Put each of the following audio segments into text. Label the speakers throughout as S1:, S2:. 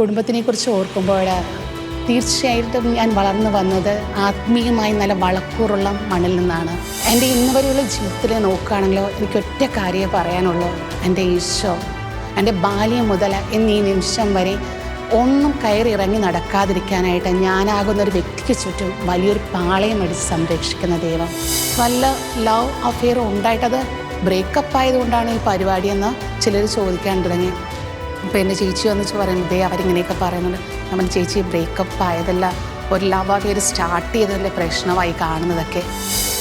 S1: കുടുംബത്തിനെക്കുറിച്ച് ഓർക്കുമ്പോൾ തീർച്ചയായിട്ടും ഞാൻ വളർന്നു വന്നത് ആത്മീയമായി നല്ല വളക്കൂറുള്ള മണ്ണിൽ നിന്നാണ്. എന്റെ ഇന്ന് വരെയുള്ള ജീവിതത്തിൽ നോക്കുകയാണെങ്കിലോ എനിക്ക് ഒറ്റ കാര്യമേ പറയാനുള്ളൂ. എന്റെ ഈശോ എന്റെ ബാല്യം മുതൽ എന്നീ നിമിഷം വരെ ഒന്നും കയറി ഇറങ്ങി നടക്കാതിരിക്കാനായിട്ട് ഞാനാകുന്ന ഒരു വ്യക്തിക്ക് ചുറ്റും വലിയൊരു പാളയം അടിച്ച് സംരക്ഷിക്കുന്ന ദൈവം. വല്ല ലവ് അഫെയർ ഉണ്ടായിട്ടത് ബ്രേക്കപ്പ് ആയതുകൊണ്ടാണ് ഈ പരിപാടിയെന്ന് ചിലർ ചോദിക്കാൻ തുടങ്ങി. അപ്പോൾ എന്റെ ചേച്ചി വന്നിച്ച് പറയുന്നത് അവരിങ്ങനെയൊക്കെ പറയുന്നുണ്ട്. നമ്മൾ ചേച്ചി ബ്രേക്കപ്പ് ആയതല്ല ഒരു ലവ് അഫെയർ സ്റ്റാർട്ട് ചെയ്തതിന്റെ പ്രശ്നമായി കാണുന്നതൊക്കെ.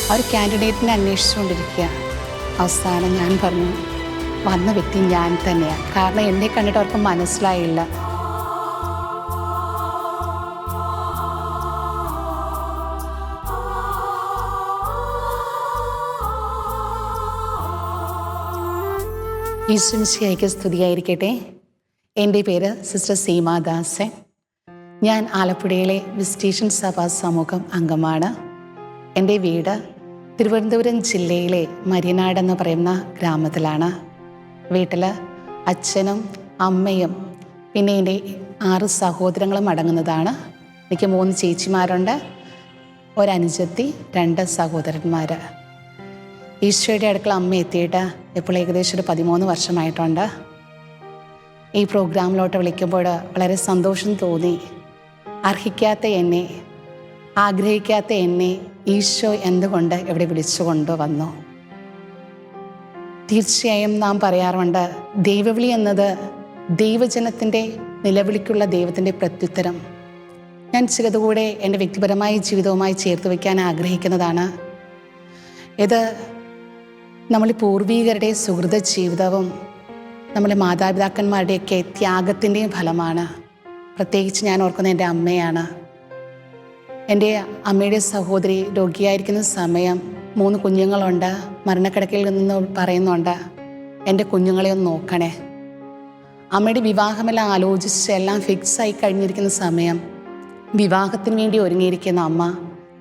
S1: ആ ഒരു കാൻഡിഡേറ്റിനെ അന്വേഷിച്ചുകൊണ്ടിരിക്കുക അവസാനം ഞാൻ പറഞ്ഞു വന്ന വ്യക്തി ഞാൻ തന്നെയാണ്. കാരണം എന്നെ കണ്ടിട്ട് അവർക്ക് മനസ്സിലായില്ല. ഈശ്വംശിയായിക്ക് സ്തുതിയായിരിക്കട്ടെ. എന്റെ പേര് സിസ്റ്റർ സീമാദാസൻ ഞാൻ ആലപ്പുഴയിലെ വിസ്റ്റേഷൻ സഭാ സമൂഹം അംഗമാണ്. എന്റെ വീട് തിരുവനന്തപുരം ജില്ലയിലെ മരിയനാട് എന്ന് പറയുന്ന ഗ്രാമത്തിലാണ്. വീട്ടിൽ അച്ഛനും അമ്മയും പിന്നെ എന്റെ ആറ് സഹോദരങ്ങളും അടങ്ങുന്നതാണ്. എനിക്ക് മൂന്ന് ചേച്ചിമാരുണ്ട്. ഒരനുജത്തി രണ്ട് സഹോദരന്മാർ ഈശോയുടെ അടുക്കള അമ്മ എത്തിയിട്ട് ഇപ്പോൾ ഏകദേശം ഒരു പതിമൂന്ന് വർഷമായിട്ടുണ്ട്. ഈ പ്രോഗ്രാമിലോട്ട് വിളിക്കുമ്പോൾ വളരെ സന്തോഷം തോന്നി. അർഹിക്കാത്ത എന്നെ ആഗ്രഹിക്കാത്ത എന്നെ ഈശോ എന്തുകൊണ്ട് ഇവിടെ വിളിച്ചു കൊണ്ടുവന്നു? തീർച്ചയായും നാം പറയാറുണ്ട് ദൈവവിളി എന്നത് ദൈവജനത്തിന്റെ നിലവിളിക്കുള്ള ദൈവത്തിന്റെ പ്രത്യുത്തരം. ഞാൻ ചിലതുകൂടെ എന്റെ വ്യക്തിപരമായ ജീവിതവുമായി ചേർത്ത് വയ്ക്കാൻ ആഗ്രഹിക്കുന്നതാണ്. ഇത് നമ്മൾ പൂർവീകരുടെ സുഹൃത ജീവിതവും നമ്മളെ മാതാപിതാക്കന്മാരുടെയൊക്കെ ത്യാഗത്തിന്റെയും ഫലമാണ്. പ്രത്യേകിച്ച് ഞാൻ ഓർക്കുന്ന എന്റെ അമ്മയാണ്. എന്റെ അമ്മയുടെ സഹോദരി രോഗിയായിരിക്കുന്ന സമയം മൂന്ന് കുഞ്ഞുങ്ങളുണ്ട്. മരണക്കിടക്കയിൽ നിന്ന് പറയുന്നുണ്ട് എന്റെ കുഞ്ഞുങ്ങളെ ഒന്ന് നോക്കണേ. അമ്മയുടെ വിവാഹമെല്ലാം ആലോചിച്ച് എല്ലാം ഫിക്സ് ആയി കഴിഞ്ഞിരിക്കുന്ന സമയം വിവാഹത്തിന് വേണ്ടി ഒരുങ്ങിയിരിക്കുന്ന അമ്മ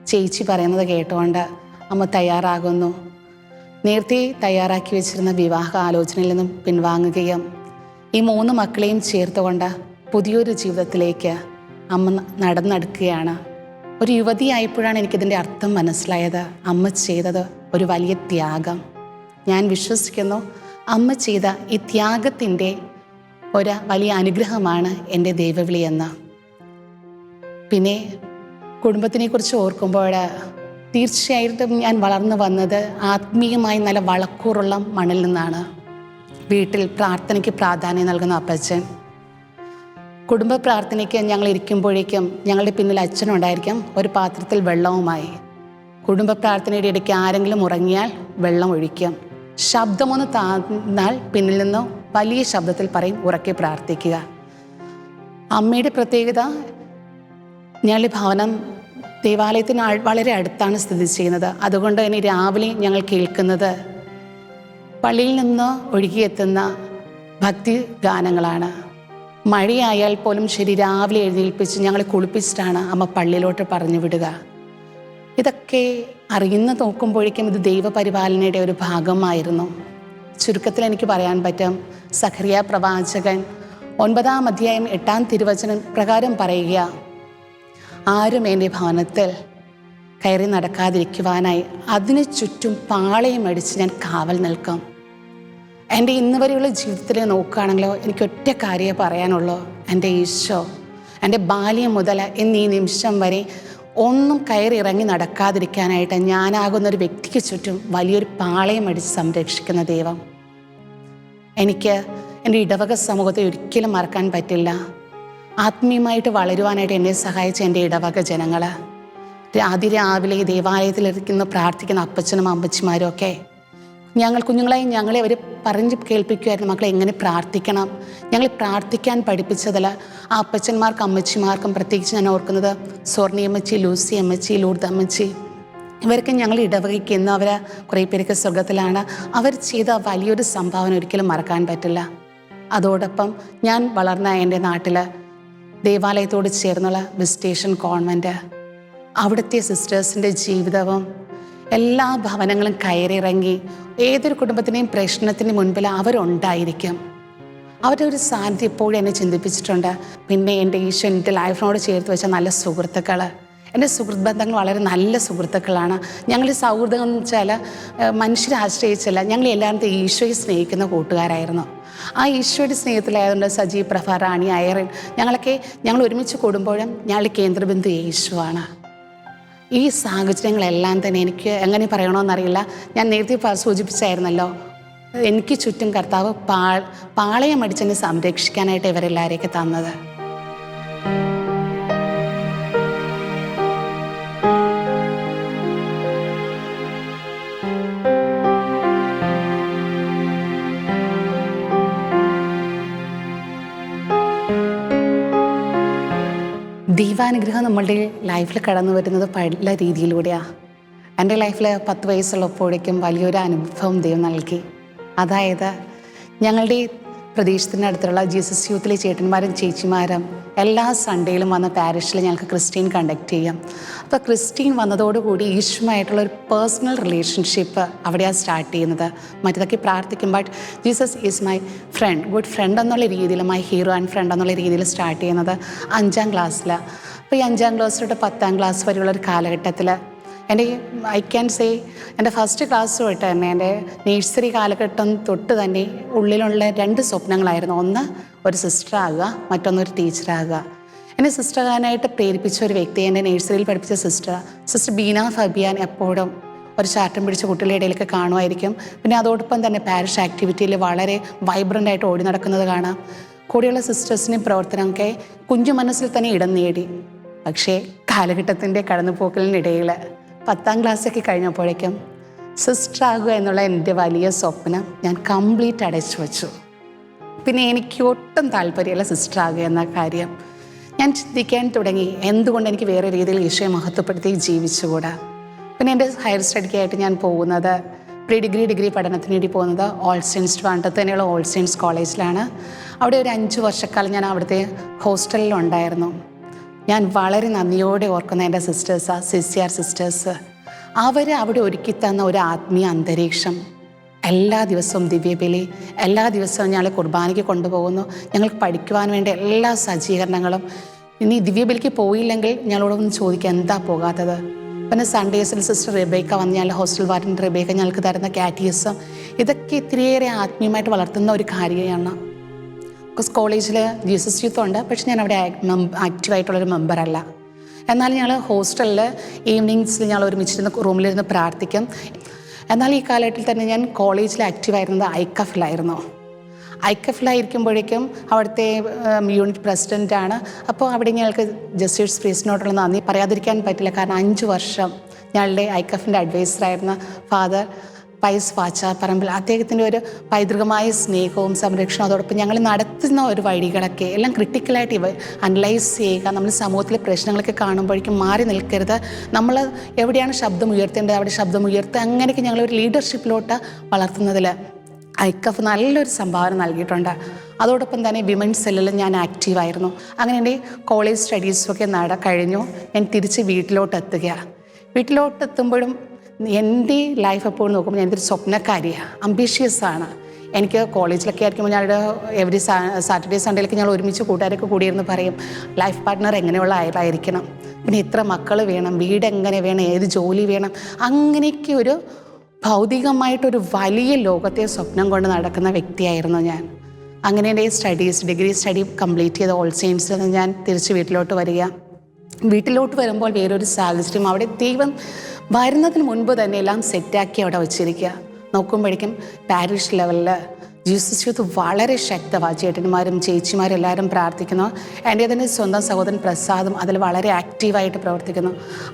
S1: ചേച്ചി പറയുന്നത് കേട്ടുകൊണ്ട് അമ്മ തയ്യാറാകുന്നു. നേരത്തെ തയ്യാറാക്കി വെച്ചിരുന്ന വിവാഹ ആലോചനയിൽ നിന്നും പിൻവാങ്ങുകയും ഈ മൂന്ന് മക്കളെയും ചേർത്തുകൊണ്ട് പുതിയൊരു ജീവിതത്തിലേക്ക് അമ്മ നടന്നെടുക്കുകയാണ്. ഒരു യുവതിയായപ്പോഴാണ് എനിക്കിതിന്റെ അർത്ഥം മനസ്സിലായത്. അമ്മ ചെയ്തത് ഒരു വലിയ ത്യാഗം. ഞാൻ വിശ്വസിക്കുന്നു അമ്മ ചെയ്ത ഈ ത്യാഗത്തിന്റെ ഒരു വലിയ അനുഗ്രഹമാണ് എന്റെ ദൈവവിളി എന്ന്. പിന്നെ കുടുംബത്തിനെക്കുറിച്ച് ഓർക്കുമ്പോൾ തീർച്ചയായിട്ടും ഞാൻ വളർന്നു വന്നത് ആത്മീയമായി നല്ല വളക്കൂറുള്ള മണ്ണിൽ നിന്നാണ്. വീട്ടിൽ പ്രാർത്ഥനയ്ക്ക് പ്രാധാന്യം നൽകുന്ന അപ്പച്ചൻ. കുടുംബ പ്രാർത്ഥനയ്ക്ക് ഞങ്ങൾ ഇരിക്കുമ്പോഴേക്കും ഞങ്ങളുടെ പിന്നിൽ അച്ഛനുണ്ടായിരിക്കും ഒരു പാത്രത്തിൽ വെള്ളവുമായി. കുടുംബ പ്രാർത്ഥനയുടെ ഇടയ്ക്ക് ആരെങ്കിലും ഉറങ്ങിയാൽ വെള്ളം ഒഴിക്കും. ശബ്ദമൊന്ന് താന്നാൽ പിന്നിൽ നിന്ന് വലിയ ശബ്ദത്തിൽ പറയും ഉറക്കെ പ്രാർത്ഥിക്കുക. അമ്മയുടെ പ്രത്യേകത ഞങ്ങളുടെ ഭവനം ദേവാലയത്തിന് വളരെ അടുത്താണ് സ്ഥിതി ചെയ്യുന്നത്. അതുകൊണ്ട് തന്നെ രാവിലെ ഞങ്ങൾ കേൾക്കുന്നത് പള്ളിയിൽ നിന്ന് ഒഴുകിയെത്തുന്ന ഭക്തി ഗാനങ്ങളാണ്. മഴയായാൽ പോലും ശരി രാവിലെ എഴുന്നേൽപ്പിച്ച് ഞങ്ങളെ കുളിപ്പിച്ചിട്ടാണ് അമ്മ പള്ളിയിലോട്ട് പറഞ്ഞു വിടുക. ഇതൊക്കെ അറിയുന്ന നോക്കുമ്പോഴേക്കും ഇത് ദൈവപരിപാലനയുടെ ഒരു ഭാഗമായിരുന്നു. ചുരുക്കത്തിൽ എനിക്ക് പറയാൻ പറ്റും സഖറിയ പ്രവാചകൻ ഒൻപതാം അധ്യായം എട്ടാം തിരുവചനം പ്രകാരം പറയുക ആരും എന്റെ ഭവനത്തിൽ കയറി നടക്കാതിരിക്കുവാനായി അതിനു ചുറ്റും പാളയം അടിച്ച് ഞാൻ കാവൽ നിൽക്കും. എന്റെ ഇന്ന് വരെയുള്ള ജീവിതത്തിൽ നോക്കുകയാണെങ്കിലോ എനിക്ക് ഒറ്റ കാര്യമേ പറയാനുള്ളൂ. എന്റെ ഈശോ എന്റെ ബാല്യം മുതൽ എന്നീ നിമിഷം വരെ ഒന്നും കയറി ഇറങ്ങി നടക്കാതിരിക്കാനായിട്ട് ഞാനാകുന്ന ഒരു വ്യക്തിക്ക് ചുറ്റും വലിയൊരു പാളയം അടിച്ച് സംരക്ഷിക്കുന്ന ദൈവം. എനിക്ക് എന്റെ ഇടവക സമൂഹത്തെ ഒരിക്കലും മറക്കാൻ പറ്റില്ല. ആത്മീയമായിട്ട് വളരുവാനായിട്ട് എന്നെ സഹായിച്ച എന്റെ ഇടവക ജനങ്ങൾ അതിരാവിലെ ദേവാലയത്തിലിരിക്കുന്ന പ്രാർത്ഥിക്കുന്ന അപ്പച്ചനും അമ്മച്ചിമാരും ഒക്കെ ഞങ്ങൾ കുഞ്ഞുങ്ങളെ ഞങ്ങളെ അവർ പറഞ്ഞ് കേൾപ്പിക്കുമായിരുന്നു മക്കളെ എങ്ങനെ പ്രാർത്ഥിക്കണം? ഞങ്ങൾ പ്രാർത്ഥിക്കാൻ പഠിപ്പിച്ചതിൽ ആ അപ്പച്ചന്മാർക്കും അമ്മച്ചിമാർക്കും പ്രത്യേകിച്ച് ഞാൻ ഓർക്കുന്നത് സ്വർണിയമ്മച്ചി ലൂസി അമ്മച്ചി ലൂർദ് അമ്മച്ചി ഇവർക്ക് ഞങ്ങൾ ഇടവകയ്ക്ക് ഇന്ന് അവർ കുറേ പേരൊക്കെ സ്വർഗത്തിലാണ് അവർ ചെയ്ത വലിയൊരു സംഭാവന ഒരിക്കലും മറക്കാൻ പറ്റില്ല. അതോടൊപ്പം ഞാൻ വളർന്ന എന്റെ നാട്ടിൽ ദേവാലയത്തോട് ചേർന്നുള്ള വിസ്റ്റേഷൻ കോൺവെന്റ് അവിടുത്തെ സിസ്റ്റേഴ്സിന്റെ ജീവിതവും എല്ലാ ഭവനങ്ങളും കയറിയിറങ്ങി ഏതൊരു കുടുംബത്തിന്റെയും പ്രശ്നത്തിന് മുൻപിൽ അവരുണ്ടായിരിക്കും. അവരുടെ ഒരു സാന്നിധ്യം ഇപ്പോഴും എന്നെ ചിന്തിപ്പിച്ചിട്ടുണ്ട്. പിന്നെ എന്റെ ഈശോ എന്റെ ലൈഫിനോട് ചേർത്ത് വെച്ച നല്ല സുഹൃത്തുക്കൾ എന്റെ സുഹൃത്ത് ബന്ധങ്ങൾ വളരെ നല്ല സുഹൃത്തുക്കളാണ്. ഞങ്ങളുടെ സൗഹൃദം എന്ന് വെച്ചാൽ മനുഷ്യരെ ആശ്രയിച്ചല്ല. ഞങ്ങൾ എല്ലാവരും ഈശോയെ സ്നേഹിക്കുന്ന കൂട്ടുകാരായിരുന്നു. ആ ഈശോയുടെ സ്നേഹത്തിലായതുകൊണ്ട് സജീവ് പ്രഭ റാണി അയറിൻ ഞങ്ങളൊക്കെ ഞങ്ങൾ ഒരുമിച്ച് കൂടുമ്പോഴും ഞങ്ങളുടെ കേന്ദ്രബിന്ദു യേശുവാണ്. ഈ സാഹചര്യങ്ങളെല്ലാം തന്നെ എനിക്ക് എങ്ങനെ പറയണമെന്നറിയില്ല ഞാൻ നേരത്തെ സൂചിപ്പിച്ചായിരുന്നല്ലോ എനിക്ക് ചുറ്റും കർത്താവ് പാ പാളയം അടിച്ചെന്നെ സംരക്ഷിക്കാനായിട്ട് ഇവരെല്ലാവരെയൊക്കെ തന്നത്. ദൈവാനുഗ്രഹം നമ്മളുടെ ലൈഫിൽ കടന്നു വരുന്നത് പല രീതിയിലൂടെയാണ് എന്റെ ലൈഫിൽ പത്ത് വയസ്സുള്ളപ്പോഴേക്കും വലിയൊരു അനുഭവം ദൈവം നൽകി. അതായത് ഞങ്ങളുടെ പ്രദേശത്തിന്റെ അടുത്തുള്ള ജീസസ് യൂത്തിലെ ചേട്ടന്മാരും ചേച്ചിമാരും എല്ലാ സൺഡേയിലും വന്ന പാരിഷിൽ ഞങ്ങൾക്ക് ക്രിസ്റ്റീൻ കണ്ടക്ട് ചെയ്യാം. അപ്പോൾ ക്രിസ്റ്റീൻ വന്നതോടുകൂടി ഈശുമായിട്ടുള്ള ഒരു പേഴ്സണൽ റിലേഷൻഷിപ്പ് അവിടെയാണ് സ്റ്റാർട്ട് ചെയ്യുന്നത്. മറ്റേതൊക്കെ പ്രാർത്ഥിക്കും but Jesus is my friend good friend എന്നുള്ള രീതിയിൽ മൈ ഹീറോ ആൻഡ് ഫ്രണ്ട് എന്നുള്ള രീതിയിൽ സ്റ്റാർട്ട് ചെയ്യുന്നത് അഞ്ചാം ക്ലാസ്സിൽ. അപ്പോൾ ഈ അഞ്ചാം ക്ലാസ് തൊട്ട് പത്താം ക്ലാസ് വരെയുള്ള ഒരു കാലഘട്ടത്തിൽ എന്റെ ഐ ക്യാൻ സേ എന്റെ ഫസ്റ്റ് ക്ലാസ് തൊട്ട് തന്നെ എന്റെ നേഴ്സറി കാലഘട്ടം തൊട്ട് തന്നെ ഉള്ളിലുള്ള രണ്ട് സ്വപ്നങ്ങളായിരുന്നു. ഒന്ന് ഒരു സിസ്റ്റർ ആകുക മറ്റൊന്നൊരു ടീച്ചറാകുക എന്നെ സിസ്റ്റർ ആകാനായിട്ട് പ്രേരിപ്പിച്ച ഒരു വ്യക്തി എന്റെ നേഴ്സറിയിൽ പഠിപ്പിച്ച സിസ്റ്റർ സിസ്റ്റർ ബീന ഫബിയാൻ എപ്പോഴും ഒരു ചാട്ടം പിടിച്ച കുട്ടികളുടെ ഇടയിലൊക്കെ കാണുമായിരിക്കും. പിന്നെ അതോടൊപ്പം തന്നെ പാരിഷ് ആക്ടിവിറ്റിയിൽ വളരെ വൈബ്രന്റ് ആയിട്ട് ഓടി നടക്കുന്നത് കാണാം. കൂടെയുള്ള സിസ്റ്റേഴ്സിന്റെ പ്രവർത്തനമൊക്കെ കുഞ്ഞു മനസ്സിൽ തന്നെ ഇടം നേടി. പക്ഷേ കാലഘട്ടത്തിന്റെ കടന്നുപോക്കലിനിടയിൽ പത്താം ക്ലാസ്സൊക്കെ കഴിഞ്ഞപ്പോഴേക്കും സിസ്റ്റർ ആകുക എന്നുള്ള എന്റെ വലിയ സ്വപ്നം ഞാൻ കംപ്ലീറ്റ് അടച്ചു വച്ചു. പിന്നെ എനിക്ക് ഒട്ടും താല്പര്യമില്ല സിസ്റ്റർ ആകുക എന്ന കാര്യം. ഞാൻ ചിന്തിക്കാൻ തുടങ്ങി എന്തുകൊണ്ട് എനിക്ക് വേറെ രീതിയിൽ ഈശോയെ മഹത്വപ്പെടുത്തി ജീവിച്ചുകൂടാ? പിന്നെ എന്റെ ഹയർ സ്റ്റഡിക്കായിട്ട് ഞാൻ പോകുന്നത് പ്രീ ഡിഗ്രി ഡിഗ്രി പഠനത്തിന് വേണ്ടി പോകുന്നത് ഓൾ സെയിൻസ് ട്രിവാൻഡ്രത്ത് തന്നെയുള്ള ഓൾ സെയിൻസ് കോളേജിലാണ്. അവിടെ ഒരു അഞ്ച് വർഷക്കാലം ഞാൻ അവിടുത്തെ ഹോസ്റ്റലിലുണ്ടായിരുന്നു. ഞാൻ വളരെ നന്ദിയോടെ ഓർക്കുന്ന എന്റെ സിസ്റ്റേഴ്സാ സിസ്റ്റിയാർ സിസ്റ്റേഴ്സ് അവർ അവിടെ ഒരുക്കി തന്ന ഒരു ആത്മീയ അന്തരീക്ഷം. എല്ലാ ദിവസവും ദിവ്യബലി എല്ലാ ദിവസവും ഞങ്ങൾ കുർബാനയ്ക്ക് കൊണ്ടുപോകുന്നു. ഞങ്ങൾക്ക് പഠിക്കുവാൻ വേണ്ട എല്ലാ സജ്ജീകരണങ്ങളും. ഇനി ദിവ്യബലിക്ക് പോയില്ലെങ്കിൽ ഞങ്ങളോടൊന്ന് ചോദിക്കുക എന്താ പോകാത്തത്? പിന്നെ സൺഡേസിൽ സിസ്റ്റർ റെബേക്ക വന്ന് ഞങ്ങൾ ഹോസ്റ്റൽ വാർഡൻ റെബേക്ക ഞങ്ങൾക്ക് തരുന്ന കാറ്റീസും ഇതൊക്കെ ഇത്തിരിയേറെ ആത്മീയമായിട്ട് വളർത്തുന്ന ഒരു കാര്യമാണ്. ബിക്കോസ് കോളേജിൽ ജീസസ് യൂത്ത് ഉണ്ട്. പക്ഷെ ഞാൻ അവിടെ ആക്റ്റീവായിട്ടുള്ളൊരു മെമ്പറല്ല എന്നാൽ ഞങ്ങൾ ഹോസ്റ്റലിൽ ഈവനിങ്സിൽ ഞങ്ങൾ ഒരുമിച്ചിരുന്ന് റൂമിലിരുന്ന് പ്രാർത്ഥിക്കും. എന്നാൽ ഈ കാലഘട്ടത്തിൽ തന്നെ ഞാൻ കോളേജിൽ ആക്റ്റീവായിരുന്നത് ഐക്കഫിലായിരുന്നു ഐക്കഫിലായിരിക്കുമ്പോഴേക്കും അവിടുത്തെ യൂണിറ്റ് പ്രസിഡന്റാണ് അപ്പോൾ അവിടെ ഞങ്ങൾക്ക് ജസ്റ്റീസ് പ്രീസിനോടുള്ള നന്ദി പറയാതിരിക്കാൻ പറ്റില്ല. കാരണം അഞ്ച് വർഷം ഞങ്ങളുടെ ഐക്കഫിന്റെ അഡ്വൈസറായിരുന്ന ഫാദർ പൈസ് വാച്ചാപ്പറമ്പിൽ അദ്ദേഹത്തിന്റെ ഒരു പൈതൃകമായ സ്നേഹവും സംരക്ഷണവും അതോടൊപ്പം ഞങ്ങൾ നടത്തുന്ന ഒരു വഴികളൊക്കെ എല്ലാം ക്രിട്ടിക്കലായിട്ട് ഇവ അനലൈസ് ചെയ്യുക. നമ്മൾ സമൂഹത്തിലെ പ്രശ്നങ്ങളൊക്കെ കാണുമ്പോഴേക്കും മാറി നിൽക്കരുത്. നമ്മൾ എവിടെയാണ് ശബ്ദം ഉയർത്തേണ്ടത്? അവിടെ ശബ്ദം ഉയർത്തുക. അങ്ങനെയൊക്കെ ഞങ്ങളൊരു ലീഡർഷിപ്പിലോട്ട് വളർത്തുന്നതിൽ ഐക്കഫ് നല്ലൊരു സംഭാവന നൽകിയിട്ടുണ്ട്. അതോടൊപ്പം തന്നെ വിമൻസ് സെല്ലിൽ ഞാൻ ആക്റ്റീവായിരുന്നു അങ്ങനെ എന്റെ കോളേജ് സ്റ്റഡീസൊക്കെ നട കഴിഞ്ഞു. ഞാൻ തിരിച്ച് വീട്ടിലോട്ട് എത്തുകയാണ്. വീട്ടിലോട്ട് എത്തുമ്പോഴും എന്റെ ലൈഫ് എപ്പോഴും നോക്കുമ്പോൾ ഞാനൊരു സ്വപ്നക്കാരിയാണ് അംബീഷ്യസ് ആണ്. എനിക്ക് കോളേജിലൊക്കെ ആയിരിക്കുമ്പോൾ ഞാൻ എവറി സാറ്റർഡേ സൺഡേയിലൊക്കെ ഞങ്ങൾ ഒരുമിച്ച് കൂട്ടുകാരൊക്കെ കൂടിയിരുന്ന് പറയും ലൈഫ് പാർട്ട്ണർ എങ്ങനെയുള്ള ആളായിരിക്കണം? പിന്നെ ഇത്ര മക്കൾ വേണം വീട് എങ്ങനെ വേണം ഏത് ജോലി വേണം? അങ്ങനെയൊക്കെ ഒരു ഭൗതികമായിട്ടൊരു വലിയ ലോകത്തെ സ്വപ്നം കൊണ്ട് നടക്കുന്ന വ്യക്തിയായിരുന്നു ഞാൻ. അങ്ങനെ എന്റെ സ്റ്റഡീസ് ഡിഗ്രി സ്റ്റഡി കംപ്ലീറ്റ് ചെയ്ത് ഓൾ സയൻസിൽ നിന്ന് ഞാൻ തിരിച്ച് വീട്ടിലോട്ട് വരിക. വീട്ടിലോട്ട് വരുമ്പോൾ വേറൊരു സാഹചര്യം. അവിടെ ദൈവം വരുന്നതിന് മുൻപ് തന്നെ എല്ലാം സെറ്റാക്കി അവിടെ വെച്ചിരിക്കുക. നോക്കുമ്പോഴേക്കും പാരിഷ് ലെവലിൽ ജീസസ് യൂത്ത് വളരെ ശക്തമാണ് ചേട്ടന്മാരും ചേച്ചിമാരും എല്ലാവരും പ്രാർത്ഥിക്കുന്നു. എന്റെ തന്നെ സ്വന്തം സഹോദരൻ പ്രസാദും അതിൽ വളരെ ആക്റ്റീവായിട്ട് പ്രവർത്തിക്കുന്നു.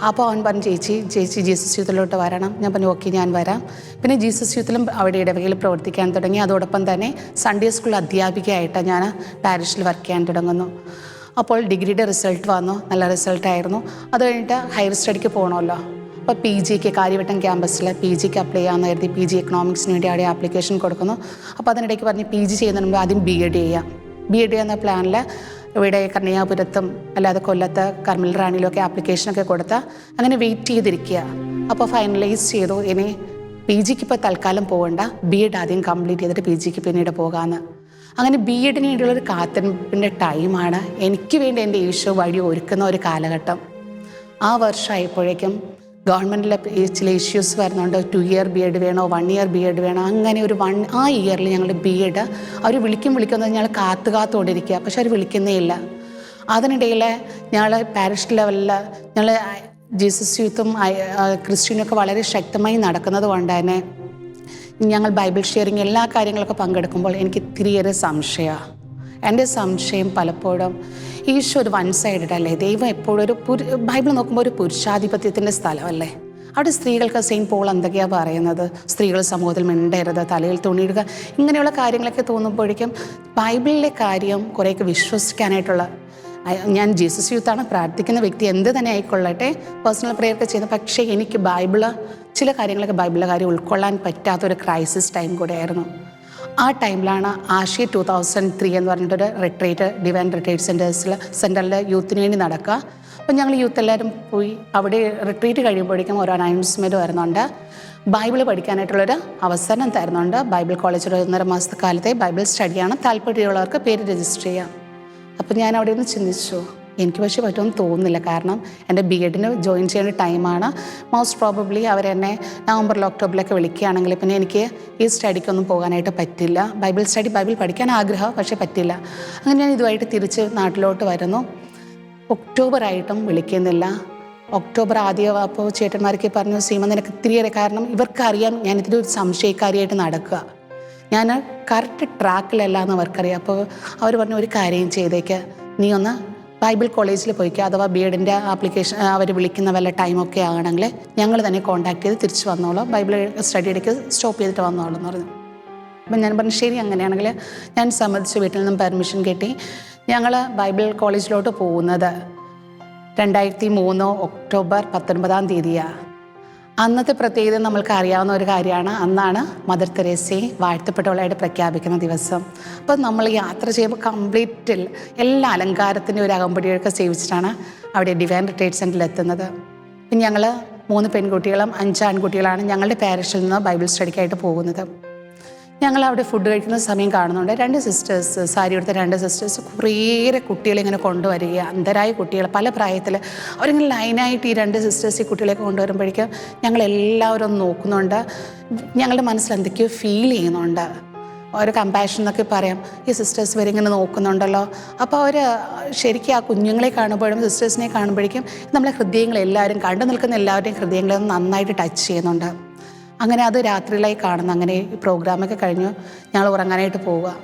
S1: അപ്പോൾ അവൻ പറഞ്ഞു ചേച്ചി ചേച്ചി ജീസസ് യൂത്തിലോട്ട് വരണം. ഞാൻ പറഞ്ഞു ഓക്കെ ഞാൻ വരാം. പിന്നെ ജീസസ് യൂത്തിലും അവിടെ ഇടവകയിൽ പ്രവർത്തിക്കാൻ തുടങ്ങി. അതോടൊപ്പം തന്നെ സൺഡേ സ്കൂൾ അധ്യാപികയായിട്ട് ഞാൻ പാരിഷിൽ വർക്ക് ചെയ്യാൻ തുടങ്ങുന്നു. അപ്പോൾ ഡിഗ്രിയുടെ റിസൾട്ട് വന്നു. നല്ല റിസൾട്ടായിരുന്നു അത് കഴിഞ്ഞിട്ട് ഹയർ സ്റ്റഡിക്ക് പോകണമല്ലോ അപ്പോൾ പി ജിക്ക് കാര്യവട്ടം ക്യാമ്പസിൽ പി ജിക്ക് അപ്ലൈ ചെയ്യാമെന്ന് കരുതി പി ജി എക്കണോമിക്സിന് വേണ്ടി അവിടെ ആപ്ലിക്കേഷൻ കൊടുക്കുന്നു. അപ്പോൾ അതിനിടയ്ക്ക് പറഞ്ഞ് പി ജി ചെയ്യുന്നതിന് മുമ്പ് ആദ്യം ബി എഡ് ചെയ്യാം. ബി എഡ് ചെയ്യുന്ന പ്ലാനിൽ ഇവിടെ കന്യാപുരത്തും അല്ലാതെ കൊല്ലത്ത് കർമ്മൽ റാണിയിലും ഒക്കെ ആപ്ലിക്കേഷനൊക്കെ കൊടുത്താൽ അങ്ങനെ വെയിറ്റ് ചെയ്തിരിക്കുക. അപ്പോൾ ഫൈനലൈസ് ചെയ്തു. ഇനി പി ജിക്ക് ഇപ്പോൾ തൽക്കാലം പോകണ്ട. ബി എഡ് ആദ്യം കംപ്ലീറ്റ് ചെയ്തിട്ട് പി ജിക്ക് പിന്നീട് പോകാമെന്ന്. അങ്ങനെ ബി എഡിന് വേണ്ടിയുള്ളൊരു കാത്തിരിപ്പിന്റെ ടൈമാണ് എനിക്ക് വേണ്ടി എന്റെ ഈശോ വഴി ഒരുക്കുന്ന ഒരു കാലഘട്ടം. ആ വർഷമായപ്പോഴേക്കും ഗവൺമെന്റിലെ ചില ഇഷ്യൂസ് വരുന്നുണ്ട്. ടു ഇയർ ബി എഡ് വേണോ വൺ ഇയർ ബി എഡ് വേണോ അങ്ങനെ ഒരു വൺ ആ ഇയറിൽ ഞങ്ങൾ ബി എഡ് അവർ വിളിക്കും വിളിക്കുന്നത് ഞങ്ങൾ കാത്തു കാത്തുകൊണ്ടിരിക്കുക പക്ഷെ അവർ വിളിക്കുന്നേ ഇല്ല. അതിനിടയിൽ ഞങ്ങൾ പാരിഷ് ലെവലിൽ ഞങ്ങൾ ജീസസ് യൂത്തും ക്രിസ്ത്യനൊക്കെ വളരെ ശക്തമായി നടക്കുന്നത് കൊണ്ട് തന്നെ ഞങ്ങൾ ബൈബിൾ ഷെയറിങ് എല്ലാ കാര്യങ്ങളൊക്കെ പങ്കെടുക്കുമ്പോൾ എനിക്ക് ഇത്തിരിയേറെ സംശയമാണ് എന്റെ സംശയം പലപ്പോഴും ഈശോ ഒരു വൺ സൈഡഡ് അല്ലേ? ദൈവം എപ്പോഴും ഒരു പുരു ബൈബിൾ നോക്കുമ്പോൾ ഒരു പുരുഷാധിപത്യത്തിന്റെ സ്ഥലമല്ലേ? അവിടെ സ്ത്രീകൾക്ക് സെയിൻ പോൾ എന്തൊക്കെയാണ് പറയുന്നത്? സ്ത്രീകൾ സമൂഹത്തിൽ മിണ്ടരുത് തലയിൽ തുണിയിടുക ഇങ്ങനെയുള്ള കാര്യങ്ങളൊക്കെ തോന്നുമ്പോഴേക്കും ബൈബിളിലെ കാര്യം കുറേയൊക്കെ വിശ്വസിക്കാനായിട്ടുള്ള ഞാൻ ജീസസ് യൂത്താണ് പ്രാർത്ഥിക്കുന്ന വ്യക്തി എന്ത് തന്നെ ആയിക്കൊള്ളട്ടെ പേഴ്സണൽ പ്രെയർ ഒക്കെ ചെയ്യുന്നത് പക്ഷേ എനിക്ക് ബൈബിൾ ചില കാര്യങ്ങളൊക്കെ ബൈബിളിലെ കാര്യം ഉൾക്കൊള്ളാൻ പറ്റാത്തൊരു ക്രൈസിസ് ടൈം കൂടെയായിരുന്നു ആ ടൈമിലാണ് ആഷി ടു തൗസൻഡ് ത്രീ എന്ന് പറഞ്ഞിട്ടൊരു റിട്രീറ്റ് ഡിവൈൻ റിട്രീറ്റ് സെന്റേഴ്സിൽ സെന്ററിൽ യൂത്തിന് വേണ്ടി നടക്കുക. അപ്പം ഞങ്ങൾ യൂത്ത് എല്ലാവരും പോയി അവിടെ റിട്രീറ്റ് കഴിയുമ്പോഴേക്കും ഓരോ അനൗൺസ്മെന്റ് വരുന്നുണ്ട്. ബൈബിൾ പഠിക്കാനായിട്ടുള്ളൊരു അവസരം തരുന്നുണ്ട്. ബൈബിൾ കോളേജിൽ ഒന്നര മാസത്തെ കാലത്തെ ബൈബിൾ സ്റ്റഡിയാണ് താല്പര്യമുള്ളവർക്ക് പേര് രജിസ്റ്റർ ചെയ്യാം. അപ്പം ഞാൻ അവിടെ നിന്ന് ചിന്തിച്ചു. എനിക്ക് പക്ഷേ പറ്റുമെന്ന് തോന്നുന്നില്ല. കാരണം എന്റെ ബി എഡിന് ജോയിൻ ചെയ്യേണ്ട ടൈമാണ് മോസ്റ്റ് പ്രോബബ്ലി അവരെന്നെ നവംബറിൽ ഒക്ടോബറിലൊക്കെ വിളിക്കുകയാണെങ്കിൽ പിന്നെ എനിക്ക് ഈ സ്റ്റഡിക്കൊന്നും പോകാനായിട്ട് പറ്റില്ല. ബൈബിൾ സ്റ്റഡി ബൈബിൾ പഠിക്കാൻ ആഗ്രഹം പക്ഷേ പറ്റില്ല. അങ്ങനെ ഞാൻ ഇതുമായിട്ട് തിരിച്ച് നാട്ടിലോട്ട് വരുന്നു. ഒക്ടോബറായിട്ടും വിളിക്കുന്നില്ല. ഒക്ടോബർ ആദ്യം അപ്പോൾ ചേട്ടന്മാർക്ക് പറഞ്ഞു സീമ നിനക്ക് ഇത്തിരിയേറെ കാരണം ഇവർക്കറിയാം ഞാൻ ഇതിന്റെ ഒരു സംശയക്കാരിയായിട്ട് നടക്കുക. ഞാൻ കറക്റ്റ് ട്രാക്കിലല്ല എന്ന് അവർക്കറിയാം. അപ്പോൾ അവർ പറഞ്ഞു ഒരു കാര്യം ചെയ്തേക്ക്. നീ ഒന്ന് ബൈബിൾ കോളേജിൽ പോയിക്കോ? അഥവാ ബി എഡിന്റെ ആപ്ലിക്കേഷൻ അവർ വിളിക്കുന്ന വല്ല ടൈമൊക്കെ ആകണമെങ്കിൽ ഞങ്ങൾ തന്നെ കോൺടാക്ട് ചെയ്ത് തിരിച്ച് വന്നോളാം. ബൈബിൾ സ്റ്റഡി ഇടയ്ക്ക് സ്റ്റോപ്പ് ചെയ്തിട്ട് വന്നോളൂ എന്ന് പറഞ്ഞു. അപ്പം ഞാൻ പറഞ്ഞു ശരി അങ്ങനെയാണെങ്കിൽ ഞാൻ സമ്മതിച്ച് വീട്ടിൽ നിന്നും പെർമിഷൻ കിട്ടി. ഞങ്ങൾ ബൈബിൾ കോളേജിലോട്ട് പോകുന്നത് രണ്ടായിരത്തി മൂന്ന് ഒക്ടോബർ പത്തൊൻപതാം തീയതിയാണ് അന്നത്തെ പ്രത്യേകത നമ്മൾക്ക് അറിയാവുന്ന ഒരു കാര്യമാണ്. അന്നാണ് മദർ തെരേസയെ വാഴ്ത്തപ്പെട്ടവളായിട്ട് പ്രഖ്യാപിക്കുന്ന ദിവസം. അപ്പോൾ നമ്മൾ യാത്ര ചെയ്യുമ്പോൾ കംപ്ലീറ്റിൽ എല്ലാ അലങ്കാരത്തിന്റെ ഒരു അകമ്പടിയൊക്കെ സേവിച്ചിട്ടാണ് അവിടെ ഡിവൈൻ റിട്രീറ്റ് സെന്ററിൽ എത്തുന്നത്. ഞങ്ങൾ മൂന്ന് പെൺകുട്ടികളും അഞ്ച് ആൺകുട്ടികളാണ് ഞങ്ങളുടെ പാരിഷിൽ നിന്ന് ബൈബിൾ സ്റ്റഡിക്കായിട്ട് പോകുന്നത്. ഞങ്ങൾ അവിടെ ഫുഡ് കഴിക്കുന്ന സമയം കാണുന്നുണ്ട്. രണ്ട് സിസ്റ്റേഴ്സ് സാരി എടുത്ത രണ്ട് സിസ്റ്റേഴ്സ് കുറേയേറെ കുട്ടികളെ ഇങ്ങനെ കൊണ്ടുവരിക അന്ധരായ കുട്ടികൾ പല പ്രായത്തിൽ അവരിങ്ങനെ ലൈനായിട്ട് ഈ രണ്ട് സിസ്റ്റേഴ്സ് ഈ കുട്ടികളെ കൊണ്ടുവരുമ്പോഴേക്കും ഞങ്ങളെല്ലാവരും നോക്കുന്നുണ്ട്. ഞങ്ങളുടെ മനസ്സിൽ എന്തൊക്കെയോ ഫീൽ ചെയ്യുന്നുണ്ട്. ഒരു കമ്പാഷൻ എന്നൊക്കെ പറയാം. ഈ സിസ്റ്റേഴ്സ് വരെ ഇങ്ങനെ നോക്കുന്നുണ്ടല്ലോ. അപ്പോൾ അവർ ശരിക്കും ആ കുഞ്ഞുങ്ങളെ കാണുമ്പോഴും സിസ്റ്റേഴ്സിനെ കാണുമ്പോഴേക്കും നമ്മളെ ഹൃദയങ്ങൾ എല്ലാവരും കണ്ടു നിൽക്കുന്ന എല്ലാവരുടെയും ഹൃദയങ്ങളെ നന്നായിട്ട് ടച്ച് ചെയ്യുന്നുണ്ട്. അങ്ങനെ അത് രാത്രിയിലായി കാണുന്നു. അങ്ങനെ പ്രോഗ്രാമൊക്കെ കഴിഞ്ഞു ഞങ്ങൾ ഉറങ്ങാനായിട്ട് പോവുക.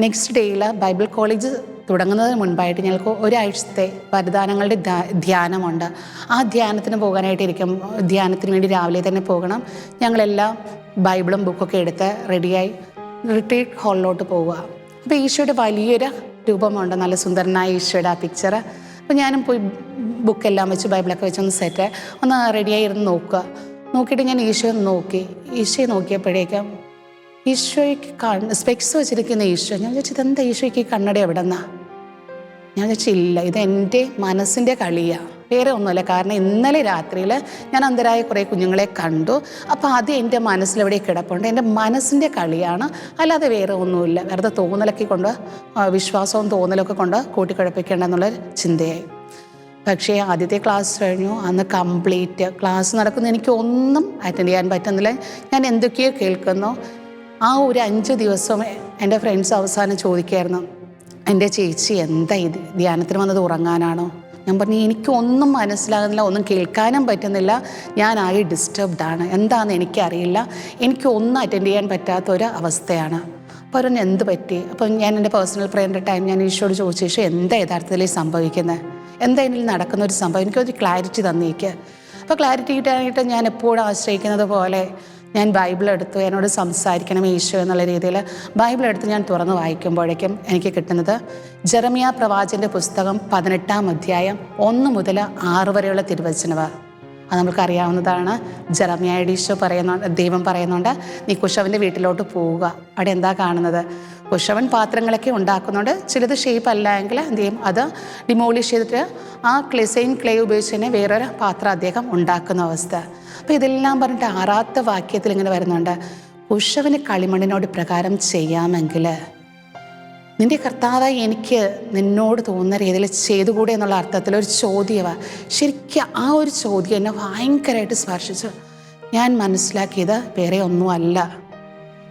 S1: നെക്സ്റ്റ് ഡേയിൽ ബൈബിൾ കോളേജ് തുടങ്ങുന്നതിന് മുൻപായിട്ട് ഞങ്ങൾക്ക് ഒരാഴ്ചത്തെ വരദാനങ്ങളുടെ ധ്യാ- ധ്യാനമുണ്ട്. ആ ധ്യാനത്തിന് പോകാനായിട്ട് ഇരിക്കും ധ്യാനത്തിന് വേണ്ടി രാവിലെ തന്നെ പോകണം. ഞങ്ങളെല്ലാം ബൈബിളും ബുക്കൊക്കെ എടുത്ത് റെഡിയായി റിട്രീറ്റ് ഹാളിലോട്ട് പോവുക. അപ്പോൾ ഈശോയുടെ വലിയൊരു രൂപമുണ്ട് നല്ല സുന്ദരനായ ഈശോയുടെ ആ പിക്ചർ അപ്പോൾ ഞാനും പോയി ബുക്കെല്ലാം വെച്ച് ബൈബിളൊക്കെ വെച്ച് ഒന്ന് സെറ്റ് ഒന്ന് റെഡിയായി ഇരുന്ന് നോക്കുക. നോക്കിയിട്ട് ഞാൻ ഈശോ നോക്കി. ഈശോയെ നോക്കിയപ്പോഴേക്കും ഈശോയ്ക്ക് കണ്ണ് സ്പെക്സ് വെച്ചിരിക്കുന്ന ഈശോ. ഞാൻ ചോദിച്ചത് എന്താ ഈശോയ്ക്ക് കണ്ണട എവിടെ നിന്നാ ഞാൻ ചോദിച്ചില്ല ഇത് എന്റെ മനസ്സിന്റെ കളിയാണ് വേറെ ഒന്നുമല്ല കാരണം ഇന്നലെ രാത്രിയിൽ ഞാൻ അന്തരായ കുറേ കുഞ്ഞുങ്ങളെ കണ്ടു. അപ്പോൾ അത് എന്റെ മനസ്സിലെവിടെ കിടപ്പുണ്ട്. എന്റെ മനസ്സിന്റെ കളിയാണ്. അല്ലാതെ വേറെ ഒന്നുമില്ല. വെറുതെ തോന്നലൊക്കെ കൊണ്ട് വിശ്വാസവും തോന്നലൊക്കെ കൊണ്ട് കൂട്ടിക്കുഴപ്പിക്കേണ്ടെന്നുള്ള ചിന്തയായി. പക്ഷേ ആദ്യത്തെ ക്ലാസ് കഴിഞ്ഞു. അന്ന് കംപ്ലീറ്റ് ക്ലാസ് നടക്കുന്ന. എനിക്ക് ഒന്നും അറ്റൻഡ് ചെയ്യാൻ പറ്റുന്നില്ല. ഞാൻ എന്തൊക്കെയോ കേൾക്കുന്നു. ആ ഒരു അഞ്ച് ദിവസം എന്റെ ഫ്രണ്ട്സ് അവസാനം ചോദിക്കായിരുന്നു എന്റെ ചേച്ചി എന്താ ഇത്? ധ്യാനത്തിന് വന്നത് ഉറങ്ങാനാണോ? ഞാൻ പറഞ്ഞു എനിക്കൊന്നും മനസ്സിലാകുന്നില്ല. ഒന്നും കേൾക്കാനും പറ്റുന്നില്ല. ഞാൻ ആയി ഡിസ്റ്റർബ്ഡ് ആണ്. എന്താണെന്ന് എനിക്കറിയില്ല. എനിക്കൊന്നും അറ്റൻഡ് ചെയ്യാൻ പറ്റാത്ത ഒരു അവസ്ഥയാണ്. അപ്പോൾ അവരൊന്ന് എന്ത് പറ്റി? അപ്പം ഞാൻ എന്റെ പേഴ്സണൽ പ്രേയറിന്റെ ടൈം ഞാൻ ഈശോട് ചോദിച്ച ശേഷം എന്താ യഥാർത്ഥത്തിൽ സംഭവിക്കുന്നത് എന്താ ഇതിൽ നടക്കുന്ന ഒരു സംഭവം? എനിക്കൊരു ക്ലാരിറ്റി തന്നേക്ക്. അപ്പോൾ ക്ലാരിറ്റി കിട്ടാനായിട്ട് ഞാൻ എപ്പോഴും ആശ്രയിക്കുന്നത് പോലെ ഞാൻ ബൈബിൾ എടുത്തു എന്നോട് സംസാരിക്കണം ഈശോ എന്നുള്ള രീതിയിൽ. ബൈബിൾ എടുത്ത് ഞാൻ തുറന്ന് വായിക്കുമ്പോഴേക്കും എനിക്ക് കിട്ടുന്നത് ജെറമിയ പ്രവാചന്റെ പുസ്തകം പതിനെട്ടാം അധ്യായം ഒന്ന് മുതൽ ആറ് വരെയുള്ള തിരുവചനവ. അത് നമുക്കറിയാവുന്നതാണ് ജെറമിയ ഈശോ പറയുന്നുണ്ട് ദൈവം പറയുന്നുണ്ട് നീ കുശവന്റെ വീട്ടിലോട്ട് പോവുക. അവിടെ എന്താ കാണുന്നത്? കുശവൻ പാത്രങ്ങളൊക്കെ ഉണ്ടാക്കുന്നുണ്ട് ചിലത് ഷേപ്പ് അല്ല എങ്കിൽ എന്ത് ചെയ്യും? അത് ഡിമോളിഷ് ചെയ്തിട്ട് ആ ക്ലേ സെയിം ക്ലേ ഉപയോഗിച്ച് തന്നെ വേറൊരു പാത്രം അദ്ദേഹം ഉണ്ടാക്കുന്ന അവസ്ഥ. അപ്പോൾ ഇതെല്ലാം പറഞ്ഞിട്ട് ആറാത്ത വാക്യത്തിൽ ഇങ്ങനെ വരുന്നുണ്ട്. കുശവന് കളിമണ്ണിനോട് പ്രകാരം ചെയ്യാമെങ്കിൽ നിന്റെ കർത്താവായി എനിക്ക് നിന്നോട് തോന്നുന്ന രീതിയിൽ ചെയ്തുകൂടെ എന്നുള്ള അർത്ഥത്തിൽ ഒരു ചോദ്യമാണ് ശരിക്കും ആ ഒരു ചോദ്യം എന്നെ ഭയങ്കരമായിട്ട് സ്പർശിച്ചു. ഞാൻ മനസ്സിലാക്കിയത് വേറെ ഒന്നുമല്ല.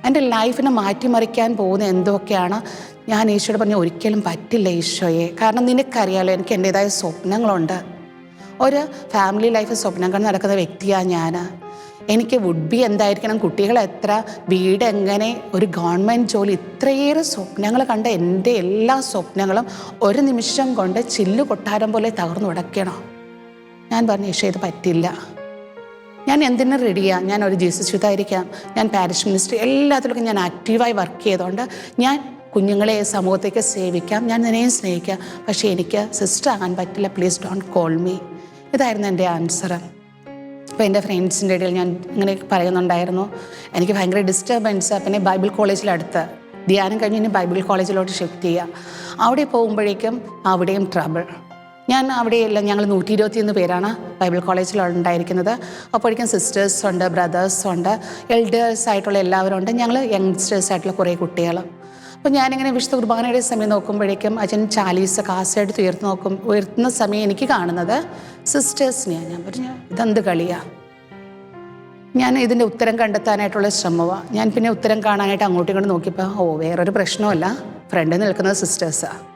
S1: എന്റെ ലൈഫിനെ മാറ്റിമറിക്കാൻ പോകുന്ന എന്തൊക്കെയാണ്? ഞാൻ ഈശോയോട് പറഞ്ഞു ഒരിക്കലും പറ്റില്ല ഈശോയെ. കാരണം നിനക്കറിയാലോ എനിക്ക് എന്റെതായ സ്വപ്നങ്ങളുണ്ട്. ഒരു ഫാമിലി ലൈഫ് സ്വപ്നം കണ്ട് നടക്കുന്ന വ്യക്തിയാണ് ഞാൻ എനിക്ക് വുഡ് ബി എന്തായിരിക്കണം? കുട്ടികൾ എത്ര? വീട് എങ്ങനെ? ഒരു ഗവൺമെന്റ് ജോലി. ഇത്രയേറെ സ്വപ്നങ്ങൾ കണ്ട എന്റെ എല്ലാ സ്വപ്നങ്ങളും ഒരു നിമിഷം കൊണ്ട് ചില്ലു കൊട്ടാരം പോലെ തകർന്നു ഞാൻ പറഞ്ഞു ഈശോ ഇത് പറ്റില്ല. ഞാൻ എന്തിനും റെഡിയാ ഞാൻ ഒരു ജീസസ് യൂത്തായിരിക്കാം. ഞാൻ പാരിഷ് മിനിസ്ട്രി എല്ലാത്തിലൊക്കെ ഞാൻ ആക്റ്റീവായി വർക്ക് ചെയ്തുകൊണ്ട് ഞാൻ കുഞ്ഞുങ്ങളെ സമൂഹത്തേക്ക് സേവിക്കാം. ഞാൻ നിന്നെയും സ്നേഹിക്കാം. പക്ഷേ എനിക്ക് സിസ്റ്റർ ആകാൻ പറ്റില്ല. പ്ലീസ് ഡോണ്ട് കോൾ മീ ഇതായിരുന്നു എന്റെ ആൻസർ അപ്പോൾ എന്റെ ഫ്രണ്ട്സിന്റെ ഇടയിൽ ഞാൻ ഇങ്ങനെ പറയുന്നുണ്ടായിരുന്നു. എനിക്ക് ഭയങ്കര ഡിസ്റ്റർബൻസ് പിന്നെ ബൈബിൾ കോളേജിലടുത്ത് ധ്യാനം കഴിഞ്ഞ് ഇനി ബൈബിൾ കോളേജിലോട്ട് ഷിഫ്റ്റ് ചെയ്യുക അവിടെ പോകുമ്പോഴേക്കും അവിടെയും ട്രബിൾ ഞാൻ അവിടെയെല്ലാം ഞങ്ങൾ നൂറ്റി ഇരുപത്തിയൊന്ന് പേരാണ് ബൈബിൾ കോളേജിൽ ഉണ്ടായിരിക്കുന്നത്. അപ്പോഴേക്കും സിസ്റ്റേഴ്സ് ഉണ്ട് ബ്രദേഴ്സ് ഉണ്ട് എൽഡേഴ്സ് ആയിട്ടുള്ള എല്ലാവരും ഉണ്ട്. ഞങ്ങൾ യങ്സ്റ്റേഴ്സ് ആയിട്ടുള്ള കുറേ കുട്ടികൾ അപ്പോൾ ഞാനിങ്ങനെ വിശുദ്ധ കുർബാനയുടെ സമയം നോക്കുമ്പോഴേക്കും അച്ഛൻ ചാലീസ് കാസെടുത്ത് ഉയർത്തി നോക്കും ഉയർത്തുന്ന സമയം എനിക്ക് കാണുന്നത് സിസ്റ്റേഴ്സിനെയാണ് ഞാൻ പറഞ്ഞു ഇതെന്ത് കളിയാണ് ഞാൻ ഇതിന്റെ ഉത്തരം കണ്ടെത്താനായിട്ടുള്ള ശ്രമമാണ് ഞാൻ പിന്നെ ഉത്തരം കാണാനായിട്ട് അങ്ങോട്ടും ഇങ്ങോട്ട് നോക്കിയപ്പോൾ ഓ വേറൊരു പ്രശ്നമല്ല ഫ്രണ്ട് നിൽക്കുന്നത് സിസ്റ്റേഴ്സാണ്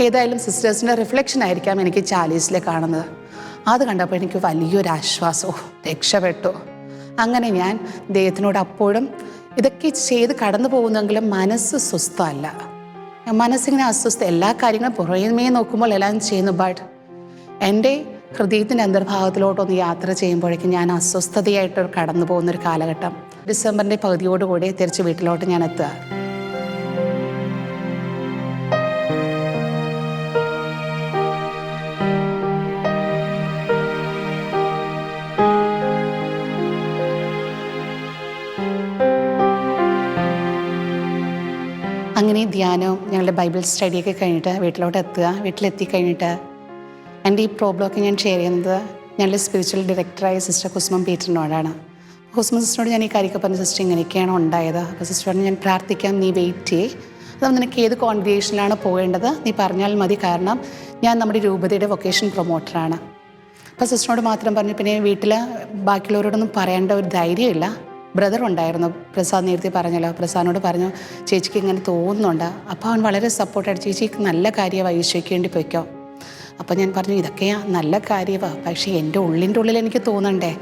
S1: ഏതായാലും സിസ്റ്റേഴ്സിന്റെ റിഫ്ലക്ഷൻ ആയിരിക്കാം എനിക്ക് ചാലീസിൽ കാണുന്നത്. അത് കണ്ടപ്പോൾ എനിക്ക് വലിയൊരു ആശ്വാസവും രക്ഷപ്പെട്ടു. അങ്ങനെ ഞാൻ ദൈവത്തിനോട് അപ്പോഴും ഇതൊക്കെ ചെയ്ത് കടന്നു പോകുന്നെങ്കിലും മനസ്സ് സ്വസ്ഥമല്ല. മനസ്സിങ്ങനെ അസ്വസ്ഥ എല്ലാ കാര്യങ്ങളും പുറമേ നോക്കുമ്പോൾ എല്ലാം ചെയ്യുന്നു ബട്ട് എന്റെ ഹൃദയത്തിന്റെ അന്തർഭാഗത്തിലോട്ടൊന്ന് യാത്ര ചെയ്യുമ്പോഴേക്കും ഞാൻ അസ്വസ്ഥതയായിട്ട് കടന്നു പോകുന്നൊരു കാലഘട്ടം. ഡിസംബറിന്റെ പകുതിയോടുകൂടി തിരിച്ച് വീട്ടിലോട്ട് ഞാൻ എത്തുക. അങ്ങനെ ധ്യാനവും ഞങ്ങളുടെ ബൈബിൾ സ്റ്റഡിയൊക്കെ കഴിഞ്ഞിട്ട് വീട്ടിലോട്ട് എത്തുക വീട്ടിലെത്തി കഴിഞ്ഞിട്ട് എന്റെ ഈ പ്രോബ്ലമൊക്കെ ഞാൻ ഷെയർ ചെയ്യുന്നത് ഞങ്ങളുടെ സ്പിരിച്വൽ ഡയറക്ടറായ സിസ്റ്റർ കുസുമം പീറ്ററിനോടാണ്. കുസുമ സിസ്റ്ററിനോട് ഞാൻ ഈ കാര്യമൊക്കെ പറഞ്ഞ സിസ്റ്റർ ഇങ്ങനെയൊക്കെയാണ് ഉണ്ടായത്. അപ്പോൾ സിസ്റ്ററോട് ഞാൻ പ്രാർത്ഥിക്കാം നീ വെയിറ്റ് ചെയ്യേ. അത് നിനക്ക് ഏത് കോൺവിയേഷനിലാണ് പോകേണ്ടത്? നീ പറഞ്ഞാൽ മതി. കാരണം ഞാൻ നമ്മുടെ രൂപതയുടെ വൊക്കേഷൻ പ്രൊമോട്ടറാണ് അപ്പോൾ സിസ്റ്ററിനോട് മാത്രം പറഞ്ഞു പിന്നെ വീട്ടിൽ ബാക്കിയുള്ളവരോടൊന്നും പറയേണ്ട ഒരു ധൈര്യമില്ല. ബ്രദർ ഉണ്ടായിരുന്നു. പ്രസാദ് നേരത്തെ പറഞ്ഞല്ലോ. പ്രസാദിനോട് പറഞ്ഞു ചേച്ചിക്ക് ഇങ്ങനെ തോന്നുന്നുണ്ട്. അപ്പോൾ അവൻ വളരെ സപ്പോർട്ടായിട്ട് ചേച്ചിക്ക് നല്ല കാര്യമാണ് ഈശോയ്ക്ക് വേണ്ടി പൊയ്ക്കോ. അപ്പോൾ ഞാൻ പറഞ്ഞു ഇതൊക്കെയാ നല്ല കാര്യമാണ് പക്ഷേ എന്റെ ഉള്ളിന്റെ ഉള്ളിൽ എനിക്ക് തോന്നണ്ടേ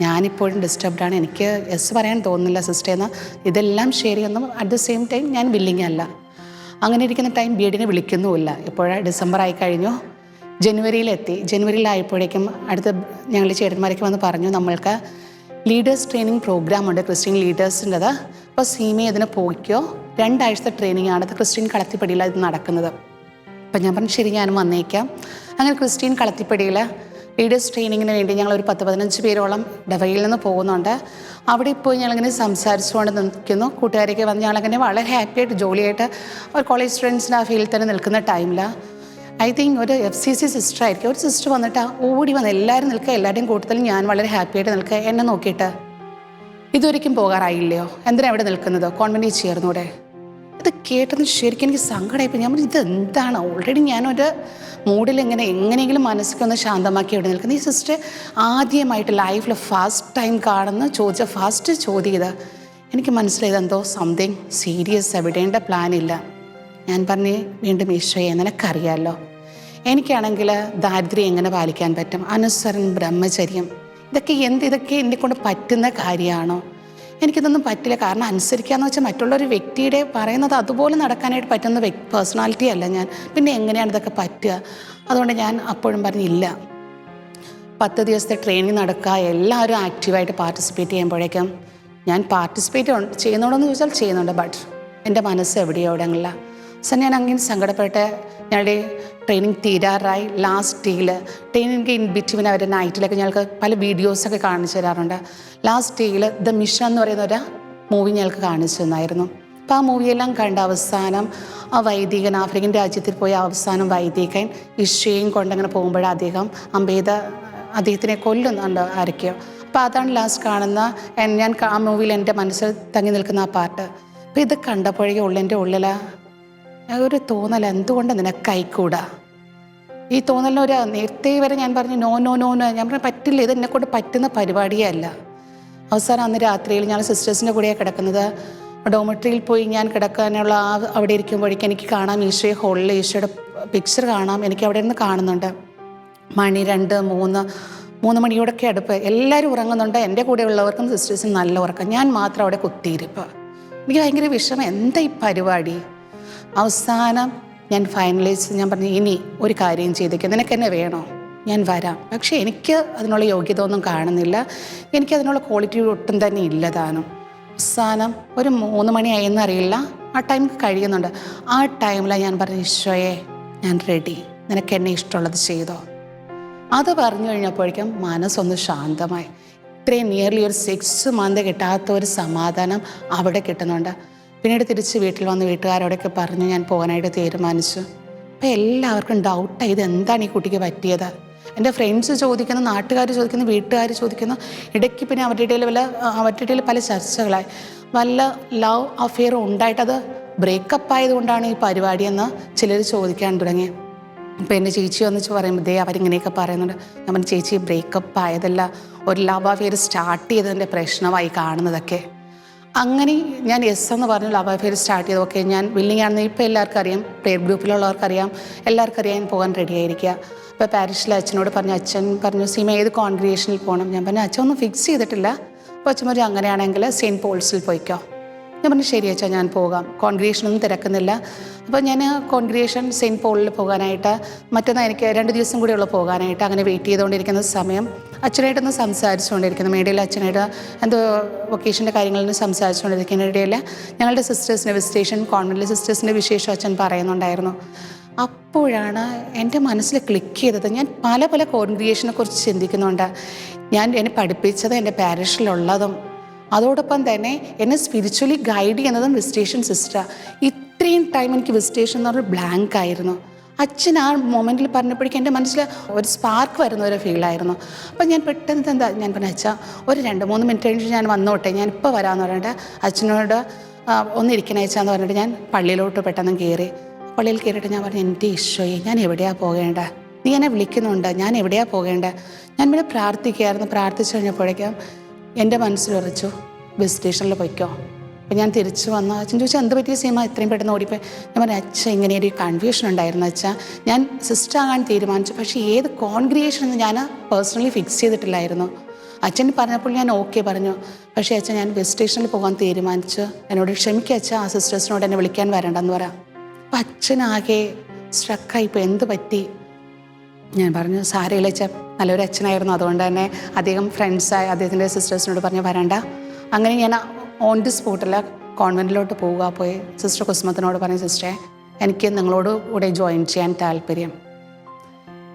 S1: ഞാനിപ്പോഴും ഡിസ്റ്റർബ്ഡാണ് എനിക്ക് എസ് പറയാൻ തോന്നുന്നില്ല സിസ്റ്റേ എന്ന്. ഇതെല്ലാം ശരിയൊന്നും അറ്റ് ദ സെയിം ടൈം ഞാൻ ബില്ലിങ് അല്ല. അങ്ങനെ ഇരിക്കുന്ന ടൈം ബി എഡിനെ വിളിക്കുന്നുമില്ല. ഇപ്പോഴാണ് ഡിസംബർ ആയി കഴിഞ്ഞു. ജനുവരിയിലെത്തി. ജനുവരിയിലായപ്പോഴേക്കും അടുത്ത ഞങ്ങൾ ചേട്ടന്മാരൊക്കെ വന്ന് പറഞ്ഞു നമ്മൾക്ക് ലീഡേഴ്സ് ട്രെയിനിങ് പ്രോഗ്രാം ഉണ്ട്. ക്രിസ്ത്യൻ ലീഡേഴ്സിന്റെത് അപ്പോൾ സീമയെ ഇതിന് പോയിക്കോ? രണ്ടാഴ്ചത്തെ ട്രെയിനിങ് ആണ്. ക്രിസ്ത്യൻ കളത്തിപ്പടിയിൽ ഇത് നടക്കുന്നത്. അപ്പം ഞാൻ പറഞ്ഞു ശരി ഞാനും വന്നേക്കാം. അങ്ങനെ ക്രിസ്ത്യൻ കളത്തിപ്പടിയിൽ ലീഡേഴ്സ് ട്രെയിനിങ്ങിന് വേണ്ടി ഞങ്ങൾ ഒരു പത്ത് പതിനഞ്ച് പേരോളം ഡവയിൽ നിന്ന് പോകുന്നുണ്ട്. അവിടെ പോയി ഞങ്ങളിങ്ങനെ സംസാരിച്ചുകൊണ്ട് നിൽക്കുന്നു. കൂട്ടുകാരൊക്കെ വന്ന് ഞങ്ങളങ്ങനെ വളരെ ഹാപ്പിയായിട്ട് ജോലിയായിട്ട് ഒരു കോളേജ് സ്റ്റുഡൻസിന്റെ ആ ഫീൽഡിൽ തന്നെ നിൽക്കുന്ന ടൈമിൽ ഐ തിങ്ക് ഒരു എഫ് സി സി സിസ്റ്റർ ആയിരിക്കും. ഒരു സിസ്റ്റർ വന്നിട്ട് ഓടി വന്ന് എല്ലാവരും നിൽക്കുക എല്ലാവരുടെയും കൂട്ടത്തിൽ ഞാൻ വളരെ ഹാപ്പി ആയിട്ട് നിൽക്കുക. എന്നെ നോക്കിയിട്ട് ഇതൊരിക്കും പോകാറായില്ലയോ? എന്തിനാണ് ഇവിടെ നിൽക്കുന്നത്? കോൺവെന്റിൽ ചേർന്നൂടെ ഇത് കേട്ടതിന് ശരിക്കും എനിക്ക് സങ്കടമായിപ്പോൾ ഞാൻ പറഞ്ഞു, ഇത് എന്താണ് ഓൾറെഡി ഞാനൊരു മൂഡിൽ ഇങ്ങനെ എങ്ങനെയെങ്കിലും മനസ്സൊക്കെ ഒന്ന് ശാന്തമാക്കി ഇവിടെ നിൽക്കുന്നത് ഈ സിസ്റ്റർ ആദ്യമായിട്ട് ലൈഫിൽ ഫസ്റ്റ് ടൈം കാണുന്ന ചോദിച്ച ഫസ്റ്റ് ചോദ്യം ഇത്. എനിക്ക് മനസ്സിലായത് എന്തോ സംതിങ് സീരിയസ് എവിടേണ്ട പ്ലാൻ ഇല്ല. ഞാൻ പറഞ്ഞേ വീണ്ടും ഈശോയെ നിനക്കറിയാമല്ലോ എനിക്കാണെങ്കിൽ ദാരിദ്ര്യം എങ്ങനെ പാലിക്കാൻ പറ്റും? അനുസരൻ ബ്രഹ്മചര്യം. ഇതൊക്കെ എന്ത് ഇതൊക്കെ എന്നെ കൊണ്ട് പറ്റുന്ന കാര്യമാണോ? എനിക്കിതൊന്നും പറ്റില്ല. കാരണം അനുസരിക്കാന്ന് വെച്ചാൽ മറ്റുള്ള ഒരു വ്യക്തിയുടെ പറയുന്നത് അതുപോലെ നടക്കാനായിട്ട് പറ്റുന്ന പേഴ്സണാലിറ്റി അല്ല ഞാൻ. പിന്നെ എങ്ങനെയാണ് ഇതൊക്കെ പറ്റുക? അതുകൊണ്ട് ഞാൻ അപ്പോഴും പറഞ്ഞില്ല പത്ത് ദിവസത്തെ ട്രെയിനിങ് നടക്കുക. എല്ലാവരും ആക്റ്റീവായിട്ട് പാർട്ടിസിപ്പേറ്റ് ചെയ്യുമ്പോഴേക്കും ഞാൻ പാർട്ടിസിപ്പേറ്റ് ചെയ്യുന്നുണ്ടോ എന്ന് ചോദിച്ചാൽ ചെയ്യുന്നുണ്ട്. ബട്ട് എന്റെ മനസ്സ് എവിടെയോ സോ ഞാൻ അങ്ങനെ സങ്കടപ്പെട്ട് ഞങ്ങളുടെ ട്രെയിനിങ് തീരാറായി. ലാസ്റ്റ് ഡേയിൽ ട്രെയിനിങ് ഇൻ ബിറ്റ്വീൻ അവരുടെ നൈറ്റിലൊക്കെ ഞങ്ങൾക്ക് പല വീഡിയോസൊക്കെ കാണിച്ചു തരാറുണ്ട്. ലാസ്റ്റ് ഡേയിൽ ദ മിഷൻ എന്ന് പറയുന്ന ഒരു മൂവി ഞങ്ങൾക്ക് കാണിച്ചു തന്നായിരുന്നു. അപ്പോൾ ആ മൂവിയെല്ലാം കണ്ട അവസാനം ആ വൈദികൻ ആഫ്രിക്കൻ രാജ്യത്തിൽ പോയ അവസാനം വൈദികൻ ഇഷയും കൊണ്ടങ്ങനെ പോകുമ്പോൾ അദ്ദേഹം അംബേദ അദ്ദേഹത്തിനെ കൊല്ലുന്നുണ്ട് ആരൊക്കെയോ അപ്പോൾ അതാണ് ലാസ്റ്റ് കാണുന്ന ഞാൻ ആ മൂവിയിൽ എന്റെ മനസ്സിൽ തങ്ങി നിൽക്കുന്ന ആ പാട്ട് അപ്പോൾ ഇത് കണ്ടപ്പോഴേക്കും ഉള്ളിന്റെ ഉള്ളിൽ ഒരു തോന്നൽ. എന്തുകൊണ്ട് നിനക്ക് കൈക്കൂടാ ഈ തോന്നലിന് ഒരു നേരത്തെ വരെ ഞാൻ പറഞ്ഞു നോ നോ നോ നോ. ഞാൻ പറഞ്ഞു പറ്റില്ല ഇത് എന്നെ കൊണ്ട് പറ്റുന്ന പരിപാടിയേ അല്ല അവസാനം അന്ന് രാത്രിയിൽ ഞാൻ സിസ്റ്റേഴ്സിന്റെ കൂടെയാണ് കിടക്കുന്നത്. ഡോമിട്രിയിൽ പോയി ഞാൻ കിടക്കാനുള്ള ആ അവിടെ ഇരിക്കുമ്പോഴേക്കും എനിക്ക് കാണാം ഈശോയെ ഹോളിൽ ഈശോയുടെ പിക്ചർ കാണാം. എനിക്ക് അവിടെ നിന്ന് കാണുന്നുണ്ട്. മണി രണ്ട് മൂന്ന് മൂന്ന് മണിയോടൊക്കെ അടുപ്പ്. എല്ലാവരും ഉറങ്ങുന്നുണ്ട്. എന്റെ കൂടെ ഉള്ളവർക്കും സിസ്റ്റേഴ്സിനും നല്ല ഉറക്കം. ഞാൻ മാത്രം അവിടെ കുത്തിയിരിപ്പ്. എനിക്ക് ഭയങ്കര വിഷമം. എന്താ ഈ പരിപാടി? അവസാനം ഞാൻ ഫൈനലൈസ് ഞാൻ പറഞ്ഞു ഇനി ഒരു കാര്യം ചെയ്തേക്കും നിനക്ക് എന്നെ വേണോ? ഞാൻ വരാം. പക്ഷേ എനിക്ക് അതിനുള്ള യോഗ്യത ഒന്നും കാണുന്നില്ല. എനിക്ക് അതിനുള്ള ക്വാളിറ്റി ഒട്ടും തന്നെ ഇല്ല താനും. അവസാനം ഒരു മൂന്ന് മണിയായി അറിയില്ല. ആ ടൈം കഴിയുന്നുണ്ട്. ആ ടൈമിലാണ് ഞാൻ പറഞ്ഞു ഈശോയെ ഞാൻ റെഡി നിനക്ക് എന്നെ ഇഷ്ടമുള്ളത് ചെയ്തോ. അത് പറഞ്ഞു കഴിഞ്ഞപ്പോഴേക്കും മനസ്സൊന്ന് ശാന്തമായി. ഇത്രയും നിയർലി ഒരു സിക്സ് മന്ത് കിട്ടാത്ത ഒരു സമാധാനം അവിടെ കിട്ടുന്നുണ്ട്. പിന്നീട് തിരിച്ച് വീട്ടിൽ വന്ന് വീട്ടുകാരോടൊക്കെ പറഞ്ഞു ഞാൻ പോകാനായിട്ട് തീരുമാനിച്ചു. അപ്പം എല്ലാവർക്കും ഡൗട്ടായി ഇത് എന്താണ് ഈ കുട്ടിക്ക് പറ്റിയത്? എന്റെ ഫ്രണ്ട്സ് ചോദിക്കുന്നു നാട്ടുകാർ ചോദിക്കുന്നു വീട്ടുകാർ ചോദിക്കുന്നു. ഇടയ്ക്ക് പിന്നെ അവരുടെ ഇടയിൽ വല്ല അവരുടെ ഇടയിൽ പല ചർച്ചകളായി. നല്ല ലവ് അഫെയർ ഉണ്ടായിട്ടത് ബ്രേക്കപ്പ് ആയതുകൊണ്ടാണ് ഈ പരിപാടിയെന്ന് ചിലർ ചോദിക്കാൻ തുടങ്ങി. ഇപ്പം എന്റെ ചേച്ചി വന്നിച്ച് പറയുമ്പോൾ ദേ അവരിങ്ങനെയൊക്കെ പറയുന്നുണ്ട്. നമ്മുടെ ചേച്ചി ബ്രേക്കപ്പ് ആയതല്ല ഒരു ലവ് അഫെയർ സ്റ്റാർട്ട് ചെയ്തതിന്റെ പ്രശ്നമായി കാണുന്നതൊക്കെ. അങ്ങനെ ഞാൻ എസ് എന്ന് പറഞ്ഞ ലവ് അഫെയർ സ്റ്റാർട്ട് ചെയ്തു. ഓക്കെ ഞാൻ ബില്ലിംഗ് ആണെന്ന് ഇപ്പോൾ എല്ലാവർക്കും അറിയാം. പ്രെയർ ഗ്രൂപ്പിലുള്ളവർക്കറിയാം എല്ലാവർക്കും അറിയാൻ പോകാൻ റെഡി ആയിരിക്കുക. അപ്പോൾ പാരീഷിലെ അച്ഛനോട് പറഞ്ഞു അച്ഛൻ പറഞ്ഞു സിമ ഏത് കോൺഗ്രിയേഷനിൽ പോകണം? ഞാൻ പറഞ്ഞു അച്ഛൻ ഒന്നും ഫിക്സ് ചെയ്തിട്ടില്ല. അപ്പോൾ അച്ഛൻ പറഞ്ഞു അങ്ങനെയാണെങ്കിൽ സെയിന്റ് പോൾസിൽ പോയിക്കോ. ഞാൻ പറഞ്ഞു ശരി അച്ഛാ ഞാൻ പോകാം. കോൺഗ്രിയേഷനൊന്നും തിരക്കുന്നില്ല. അപ്പോൾ ഞാൻ കോൺഗ്രിയേഷൻ സെയിന്റ് പോളിൽ പോകാനായിട്ട് മറ്റന്നാൾ എനിക്ക് രണ്ട് ദിവസം കൂടിയുള്ള പോകാനായിട്ട് അങ്ങനെ വെയിറ്റ് ചെയ്തുകൊണ്ടിരിക്കുന്ന സമയം. അച്ഛനായിട്ടൊന്ന് സംസാരിച്ചുകൊണ്ടിരിക്കുന്നു. മേടയിൽ അച്ഛനായിട്ട് എന്തോ വൊക്കേഷന്റെ കാര്യങ്ങളൊന്നും സംസാരിച്ചുകൊണ്ടിരിക്കുന്ന. ഇടയിൽ ഞങ്ങളുടെ സിസ്റ്റേഴ്സിന്റെ വിസിറ്റേഷൻ കോൺവെന്റിലെ സിസ്റ്റേഴ്സിന്റെ വിശേഷം അച്ഛൻ പറയുന്നുണ്ടായിരുന്നു. അപ്പോഴാണ് എന്റെ മനസ്സിൽ ക്ലിക്ക് ചെയ്തത്. ഞാൻ പല പല കോൺഗ്രിയേഷനെ കുറിച്ച് ചിന്തിക്കുന്നുണ്ട്. ഞാൻ എന്നെ പഠിപ്പിച്ചത് എന്റെ പാരിഷിലുള്ളതും അതോടൊപ്പം തന്നെ എന്നെ സ്പിരിച്വലി ഗൈഡ് ചെയ്യുന്നതും വിസിറ്റേഷൻ സിസ്റ്റർ ഇത്രയും ടൈം എനിക്ക് വിസിറ്റേഷൻ എന്ന് പറഞ്ഞാൽ ബ്ലാങ്ക് ആയിരുന്നു. അച്ഛൻ ആ മൊമെന്റിൽ പറഞ്ഞപ്പോഴേക്കും എന്റെ മനസ്സിൽ ഒരു സ്പാർക്ക് വരുന്ന ഒരു ഫീലായിരുന്നു അപ്പം ഞാൻ പെട്ടെന്ന് എന്താ ഞാൻ പറഞ്ഞ അച്ഛാ ഒരു രണ്ട് മൂന്ന് മിനിറ്റ് കഴിഞ്ഞ് ഞാൻ വന്നോട്ടെ ഞാൻ ഇപ്പോൾ വരാമെന്ന് പറഞ്ഞിട്ട് അച്ഛനോട് ഒന്നിരിക്കണേ അച്ഛാന്ന് പറഞ്ഞിട്ട് ഞാൻ പള്ളിയിലോട്ട് പെട്ടെന്ന് കയറി. പള്ളിയിൽ കയറിയിട്ട് ഞാൻ പറഞ്ഞു എന്റെ ഈശോയെ ഞാൻ എവിടെയാണ് പോകേണ്ട? നീ എന്നെ വിളിക്കുന്നുണ്ട് ഞാൻ എവിടെയാണ് പോകേണ്ടത് ഞാൻ പിന്നെ പ്രാർത്ഥിക്കുകയായിരുന്നു. പ്രാർത്ഥിച്ചു കഴിഞ്ഞപ്പോഴേക്കും എന്റെ മനസ്സിലുറച്ചു ബസ് സ്റ്റേഷനിൽ പോയിക്കോ. അപ്പം ഞാൻ തിരിച്ചു വന്നു. അച്ഛൻ ചോദിച്ചാൽ എന്ത് പറ്റിയ സീമ? ഇത്രയും പെട്ടെന്ന് ഓടിപ്പോയി. ഞാൻ പറഞ്ഞു അച്ഛൻ ഇങ്ങനെ ഒരു കൺഫ്യൂഷൻ ഉണ്ടായിരുന്നു അച്ഛാ. ഞാൻ സിസ്റ്റർ ആകാൻ തീരുമാനിച്ചു. പക്ഷേ ഏത് കോൺഗ്രിയേഷൻ എന്ന് ഞാൻ പേഴ്സണലി ഫിക്സ് ചെയ്തിട്ടില്ലായിരുന്നു. അച്ഛൻ പറഞ്ഞപ്പോൾ ഞാൻ ഓക്കെ പറഞ്ഞു. പക്ഷേ അച്ഛൻ ഞാൻ ബസ് സ്റ്റേഷനിൽ പോകാൻ തീരുമാനിച്ചു. എന്നോട് ക്ഷമിക്കുക അച്ഛാ ആ സിസ്റ്റേഴ്സിനോട് എന്നെ വിളിക്കാൻ വരണ്ടെന്ന് പറയാം അപ്പം അച്ഛനാകെ സ്ട്രക്കായിപ്പോൾ എന്ത് പറ്റി? ഞാൻ പറഞ്ഞു സാരയില്ല അച്ഛൻ നല്ലൊരു അച്ഛനായിരുന്നു. അതുകൊണ്ട് തന്നെ അധികം ഫ്രണ്ട്സായി അദ്ദേഹത്തിന്റെ സിസ്റ്റേഴ്സിനോട് പറഞ്ഞ് വരണ്ട. അങ്ങനെ ഞാൻ ഓൺ ദി സ്പോട്ടിൽ കോൺവെന്റിലോട്ട് പോവുക. പോയി സിസ്റ്റർ കുസുമത്തിനോട് പറഞ്ഞ സിസ്റ്ററെ എനിക്ക് നിങ്ങളോട് കൂടെ ജോയിൻ ചെയ്യാൻ താല്പര്യം.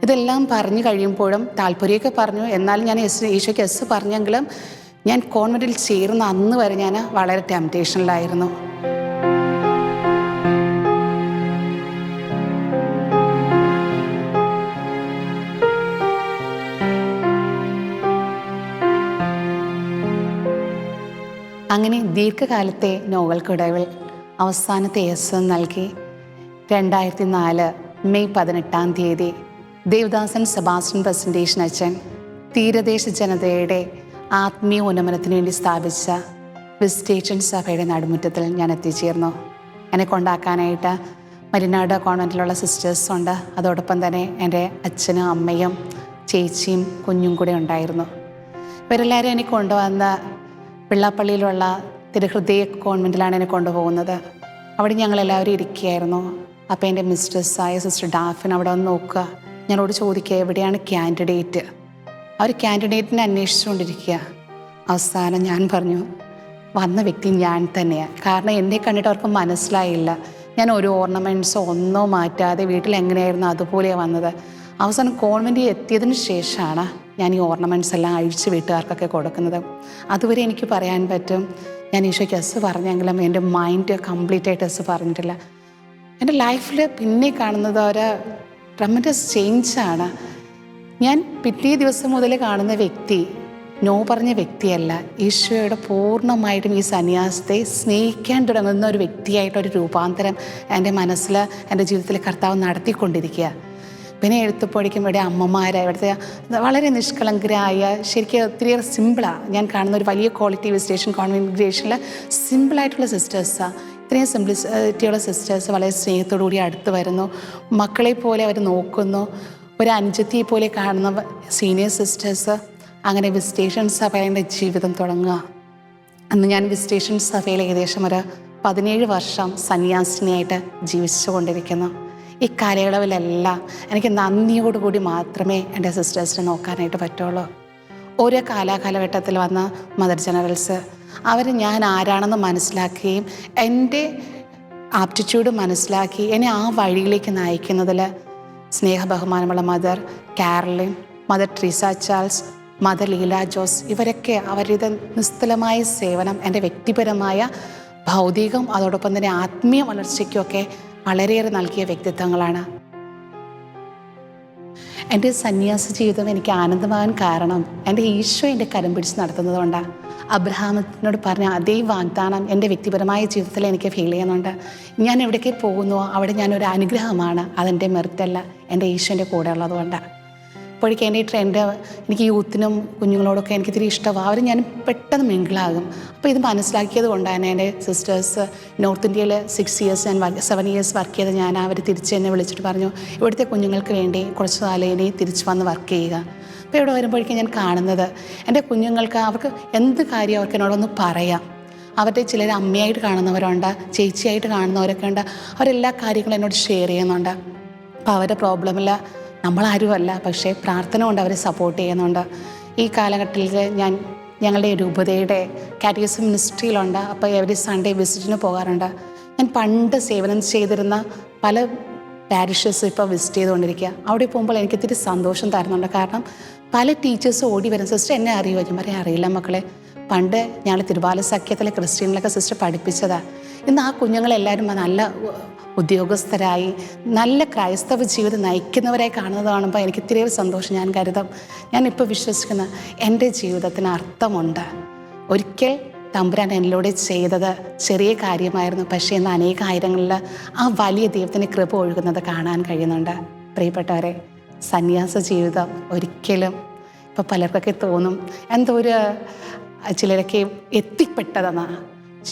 S1: ഇതെല്ലാം പറഞ്ഞു കഴിയുമ്പോഴും താല്പര്യമൊക്കെ പറഞ്ഞു. എന്നാലും ഞാൻ എസ് ഈശോയ്ക്ക് എസ് പറഞ്ഞെങ്കിലും ഞാൻ കോൺവെന്റിൽ ചേർന്ന അന്ന് വരെ ഞാൻ വളരെ ടെംപ്റ്റേഷനിലായിരുന്നു അങ്ങനെ ദീർഘകാലത്തെ നോവൽക്കിടവിൽ അവസാനത്തെ എസ് നൽകി. രണ്ടായിരത്തി നാല് മെയ് പതിനെട്ടാം തീയതി ദേവദാസൻ സെബാസ്റ്റ്യൻ പ്രസന്റേഷൻ അച്ഛൻ തീരദേശ ജനതയുടെ ആത്മീയ ഉന്നമനത്തിന് വേണ്ടി സ്ഥാപിച്ച വിസ്റ്റേഷൻ സഭയുടെ നടുമുറ്റത്തിൽ ഞാൻ എത്തിച്ചേർന്നു. എന്നെ കൊണ്ടാക്കാനായിട്ട് മരിനാട് കോൺവെന്റിലുള്ള സിസ്റ്റേഴ്സുണ്ട് അതോടൊപ്പം തന്നെ എന്റെ അച്ഛനും അമ്മയും ചേച്ചിയും കുഞ്ഞും കൂടെ ഉണ്ടായിരുന്നു. ഇവരെല്ലാവരും എന്നെ കൊണ്ടുവന്ന് വെള്ളാപ്പള്ളിയിലുള്ള തിരുഹൃദയ കോൺവെന്റിലാണ് എന്നെ കൊണ്ടുപോകുന്നത്. അവിടെ ഞങ്ങളെല്ലാവരും ഇരിക്കുകയായിരുന്നു. അപ്പോൾ എന്റെ മിസ്റ്റേഴ്സായ സിസ്റ്റർ ഡാഫിൻ അവിടെ വന്ന് നോക്കുക. ഞങ്ങളോട് ചോദിക്കുക എവിടെയാണ് ക്യാൻഡിഡേറ്റ് അവർ ക്യാൻഡിഡേറ്റിനെ അന്വേഷിച്ചുകൊണ്ടിരിക്കുക. അവസാനം ഞാൻ പറഞ്ഞു വന്ന വ്യക്തി ഞാൻ തന്നെയാണ് കാരണം എന്നെ കണ്ടിട്ട് അവർക്ക് മനസ്സിലായില്ല. ഞാൻ ഒരു ഓർണമെന്റ്സോ ഒന്നോ മാറ്റാതെ വീട്ടിൽ എങ്ങനെയായിരുന്നു അതുപോലെയാണ് വന്നത്. അവസാനം കോൺവെന്റിൽ എത്തിയതിന് ശേഷമാണ് ഞാൻ ഈ ഓർണമെന്റ്സ് എല്ലാം അഴിച്ച് വീട്ടുകാർക്കൊക്കെ കൊടുക്കുന്നത്. അതുവരെ എനിക്ക് പറയാൻ പറ്റും ഞാൻ ഈശോയ്ക്ക് എസ് പറഞ്ഞെങ്കിലും എന്റെ മൈൻഡ് കംപ്ലീറ്റ് ആയിട്ട് എസ് പറഞ്ഞിട്ടില്ല. എന്റെ ലൈഫിൽ പിന്നെ കാണുന്നത് ഒരു ട്രമൻഡസ് ചേഞ്ചാണ് ഞാൻ പിറ്റേ ദിവസം മുതൽ കാണുന്ന വ്യക്തി നോ പറഞ്ഞ വ്യക്തിയല്ല ഈശോയുടെ പൂർണമായിട്ടും ഈ സന്യാസത്തെ സ്നേഹിക്കാൻ തുടങ്ങുന്ന ഒരു വ്യക്തിയായിട്ടൊരു രൂപാന്തരം എന്റെ മനസ്സിൽ എന്റെ ജീവിതത്തിൽ കർത്താവ് നടത്തിക്കൊണ്ടിരിക്കുക. പിന്നെ എഴുത്തുപൊടിക്കും ഇവിടെ അമ്മമാരെ ഇവിടുത്തെ വളരെ നിഷ്കളങ്കരായ ശരിക്കും ഒത്തിരിയേറെ സിമ്പിളാണ് ഞാൻ കാണുന്ന ഒരു വലിയ ക്വാളിറ്റി വിസിറ്റേഷൻ കോൺവിഗ്രേഷനിൽ സിമ്പിളായിട്ടുള്ള സിസ്റ്റേഴ്സാണ് ഇത്രയും സിംപ്ലിസിറ്റിയുള്ള സിസ്റ്റേഴ്സ് വളരെ സ്നേഹത്തോടു കൂടി അടുത്ത് വരുന്നു. മക്കളെ പോലെ അവർ നോക്കുന്നു. ഒരു അനുജത്തിയെ പോലെ കാണുന്ന സീനിയർ സിസ്റ്റേഴ്സ് അങ്ങനെ വിസിറ്റേഷൻ സഭയുടെ ജീവിതം തുടങ്ങുക. അന്ന് ഞാൻ വിസിറ്റേഷൻ സഭയിൽ ഏകദേശം ഒരു പതിനേഴ് വർഷം സന്യാസിനിയായിട്ട് ജീവിച്ചു കൊണ്ടിരിക്കുന്നു ഈ കാലയളവിലെല്ലാം എനിക്ക് നന്ദിയോടുകൂടി മാത്രമേ എന്റെ സിസ്റ്റേഴ്സിനെ നോക്കാനായിട്ട് പറ്റുള്ളൂ. ഓരോ കാലാകാലഘട്ടത്തിൽ വന്ന മദർ ജനറൽസ് അവർ ഞാൻ ആരാണെന്ന് മനസ്സിലാക്കുകയും എന്റെ ആപ്റ്റിറ്റ്യൂഡ് മനസ്സിലാക്കി എന്നെ ആ വഴിയിലേക്ക് നയിക്കുന്നതിൽ സ്നേഹബഹുമാനമുള്ള mother Caroline mother Treesa Charles mother Leela Jose ഇവരൊക്കെ അവരുടെ നിസ്തുലമായ സേവനം എന്റെ വ്യക്തിപരമായ ഭൗതികം അതോടൊപ്പം തന്നെ ആത്മീയ വളർച്ചയ്ക്കുമൊക്കെ വളരെയേറെ നൽകിയ വ്യക്തിത്വങ്ങളാണ്. എന്റെ സന്യാസ ജീവിതം എനിക്ക് ആനന്ദമാകാൻ കാരണം എന്റെ ഈശോ എന്റെ കരം പിടിച്ച് നടത്തുന്നതുകൊണ്ടാണ് അബ്രഹാമത്തിനോട് പറഞ്ഞ അതേ വാഗ്ദാനം എന്റെ വ്യക്തിപരമായ ജീവിതത്തിൽ എനിക്ക് ഫീൽ ചെയ്യുന്നുണ്ട്. ഞാൻ എവിടേക്ക് പോകുന്നുവോ അവിടെ ഞാനൊരു അനുഗ്രഹമാണ്. അതെന്റെ മെറിറ്റല്ല എന്റെ ഈശോന്റെ കൂടെ ഉള്ളത് കൊണ്ടാണ് അപ്പോഴേക്കും എന്റെ ഈ ട്രെൻഡ് എനിക്ക് യൂത്തിനും കുഞ്ഞുങ്ങളോടൊക്കെ എനിക്ക് ഇത്തിരി ഇഷ്ടമാണ് അവർ ഞാൻ പെട്ടെന്ന് മിങ്കിളാകും അപ്പോൾ ഇത് മനസ്സിലാക്കിയത് കൊണ്ടാണ് എന്റെ സിസ്റ്റേഴ്സ് നോർത്ത് ഇന്ത്യയിൽ സിക്സ് ഇയേഴ്സ് ഞാൻ സെവൻ ഇയേഴ്സ് വർക്ക് ചെയ്ത് ഞാൻ അവർ തിരിച്ച് എന്നെ വിളിച്ചിട്ട് പറഞ്ഞു ഇവിടുത്തെ കുഞ്ഞുങ്ങൾക്ക് വേണ്ടി കുറച്ച് കാലം ഇനി തിരിച്ച് വന്ന് വർക്ക് ചെയ്യുക. അപ്പോൾ ഇവിടെ വരുമ്പോഴേക്കും ഞാൻ കാണുന്നത് എന്റെ കുഞ്ഞുങ്ങൾക്ക് അവർക്ക് എന്ത് കാര്യം അവർക്ക് എന്നോടൊന്ന് പറയാം. അവരുടെ ചിലർ അമ്മയായിട്ട് കാണുന്നവരുണ്ട് ചേച്ചിയായിട്ട് കാണുന്നവരൊക്കെ ഉണ്ട്. അവരെല്ലാ കാര്യങ്ങളും എന്നോട് ഷെയർ ചെയ്യുന്നുണ്ട്. അപ്പോൾ അവരുടെ പ്രോബ്ലമിൽ നമ്മളാരുമല്ല പക്ഷേ പ്രാർത്ഥന കൊണ്ട് അവരെ സപ്പോർട്ട് ചെയ്യുന്നുണ്ട്. ഈ കാലഘട്ടത്തിൽ ഞാൻ ഞങ്ങളുടെ ഒരു രൂപതയുടെ കാറ്റഗറിസം മിനിസ്ട്രിയിലുണ്ട്. അപ്പോൾ എവരി സൺഡേ വിസിറ്റിന് പോകാറുണ്ട്. ഞാൻ പണ്ട് സേവനം ചെയ്തിരുന്ന പല പാരിഷസ് ഇപ്പോൾ വിസിറ്റ് ചെയ്തുകൊണ്ടിരിക്കുക. അവിടെ പോകുമ്പോൾ എനിക്ക് ഇത്തിരി സന്തോഷം തരുന്നുണ്ട്. കാരണം പല ടീച്ചേഴ്സ് ഓടി വരുന്ന സിസ്റ്റർ എന്നെ അറിയുമോ? അറിയില്ല മക്കളെ. പണ്ട് ഞങ്ങൾ തിരുവാല സഖ്യത്തിലെ ക്രിസ്ത്യനിലൊക്കെ സിസ്റ്റർ പഠിപ്പിച്ചതാണ് ഇന്ന് ആ കുഞ്ഞുങ്ങളെല്ലാവരും നല്ല ഉദ്യോഗസ്ഥരായി നല്ല ക്രൈസ്തവ ജീവിതം നയിക്കുന്നവരായി കാണുന്നത് കാണുമ്പോൾ എനിക്ക് ഇത്തിരി സന്തോഷം. ഞാൻ കരുതാം. ഞാനിപ്പോൾ വിശ്വസിക്കുന്ന എന്റെ ജീവിതത്തിന് അർത്ഥമുണ്ട്. ഒരിക്കൽ തമ്പുരാൻ എന്നിലൂടെ ചെയ്തത് ചെറിയ കാര്യമായിരുന്നു. പക്ഷേ ഇന്ന് അനേകായിരങ്ങളിൽ ആ വലിയ ദൈവത്തിന്റെ കൃപ ഒഴുകുന്നത് കാണാൻ കഴിയുന്നുണ്ട്. പ്രിയപ്പെട്ടവരെ സന്യാസ ജീവിതം ഒരിക്കലും ഇപ്പോൾ പലർക്കൊക്കെ തോന്നും. എന്തോ ഒരു ചിലരൊക്കെ എത്തിപ്പെട്ടതെന്നാണ്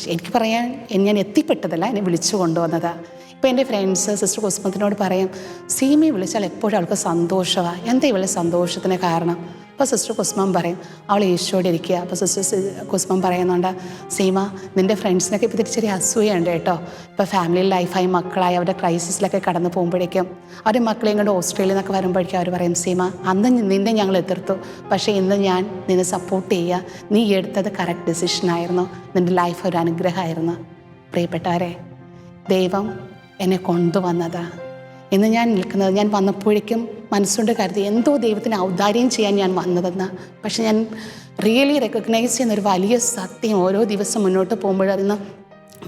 S1: എനിക്ക് പറയാൻ ഞാൻ എത്തിപ്പെട്ടതല്ല എന്നെ വിളിച്ചു കൊണ്ടുവന്നത്. ഇപ്പോൾ എന്റെ ഫ്രണ്ട്സ് സിസ്റ്റർ കുസുമത്തിനോട് പറയാം സീമയെ വിളിച്ചാൽ എപ്പോഴും അവൾക്ക് സന്തോഷമാണ് എന്താ ഇവളുടെ സന്തോഷത്തിന് കാരണം? അപ്പോൾ സിസ്റ്റർ കുസ്മം പറയും അവൾ ഈശോടെ ഇരിക്കുക അപ്പോൾ സിസ്റ്റർ കുസ്മം പറയുന്നുണ്ട് സീമ നിന്റെ ഫ്രണ്ട്സിനൊക്കെ ഇപ്പോൾ തിരിച്ചൊരു അസൂയുണ്ട് കേട്ടോ. ഇപ്പോൾ ഫാമിലി ലൈഫായി മക്കളായി അവരുടെ ക്രൈസിസിലൊക്കെ കടന്നു പോകുമ്പോഴേക്കും അവരുടെ മക്കളെയും കൊണ്ട് ഓസ്ട്രേലിയയിൽ നിന്നൊക്കെ വരുമ്പോഴേക്കും അവർ പറയും സീമ അന്ന് നിന്നെ ഞങ്ങൾ എതിർത്തു. പക്ഷേ ഇന്ന് ഞാൻ നിന്നെ സപ്പോർട്ട് ചെയ്യുക നീ എടുത്തത് കറക്റ്റ് ഡിസിഷനായിരുന്നു നിന്റെ ലൈഫ് ഒരു അനുഗ്രഹമായിരുന്നു. പ്രിയപ്പെട്ടവരെ ദൈവം എന്നെ കൊണ്ടുവന്നത്. ഇന്ന് ഞാൻ നിൽക്കുന്നത് ഞാൻ വന്നപ്പോഴേക്കും മനസ്സുകൊണ്ട് കരുതി എന്തോ ദൈവത്തിന് ഔദാര്യം ചെയ്യാൻ ഞാൻ വന്നതെന്ന്. പക്ഷെ ഞാൻ റിയലി റെക്കഗ്നൈസ് ചെയ്യുന്ന ഒരു വലിയ സത്യം ഓരോ ദിവസം മുന്നോട്ട് പോകുമ്പോഴറിയുന്ന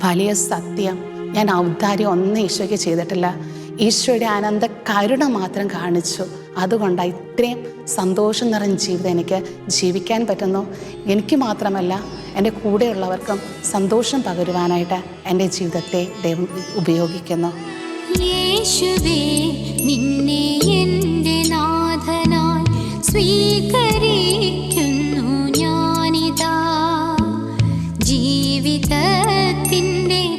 S1: വലിയ സത്യം. ഞാൻ ഔദാര്യം ഒന്നും ഈശോയ്ക്ക് ചെയ്തിട്ടില്ല. ഈശോയുടെ ആനന്ദ കരുണ മാത്രം കാണിച്ചു. അതുകൊണ്ടാണ് ഇത്രയും സന്തോഷം നിറഞ്ഞ ജീവിതം എനിക്ക് ജീവിക്കാൻ പറ്റുന്നു. എനിക്ക് മാത്രമല്ല എന്റെ കൂടെയുള്ളവർക്കും സന്തോഷം പകരുവാനായിട്ട് എന്റെ ജീവിതത്തെ ദൈവം ഉപയോഗിക്കുന്നു.
S2: യേശുവേ നിന്നെ എന്റെ നാഥനായി സ്വീകരിക്കുന്നു ഞാനിതാ. ജീവിതത്തിന്റെ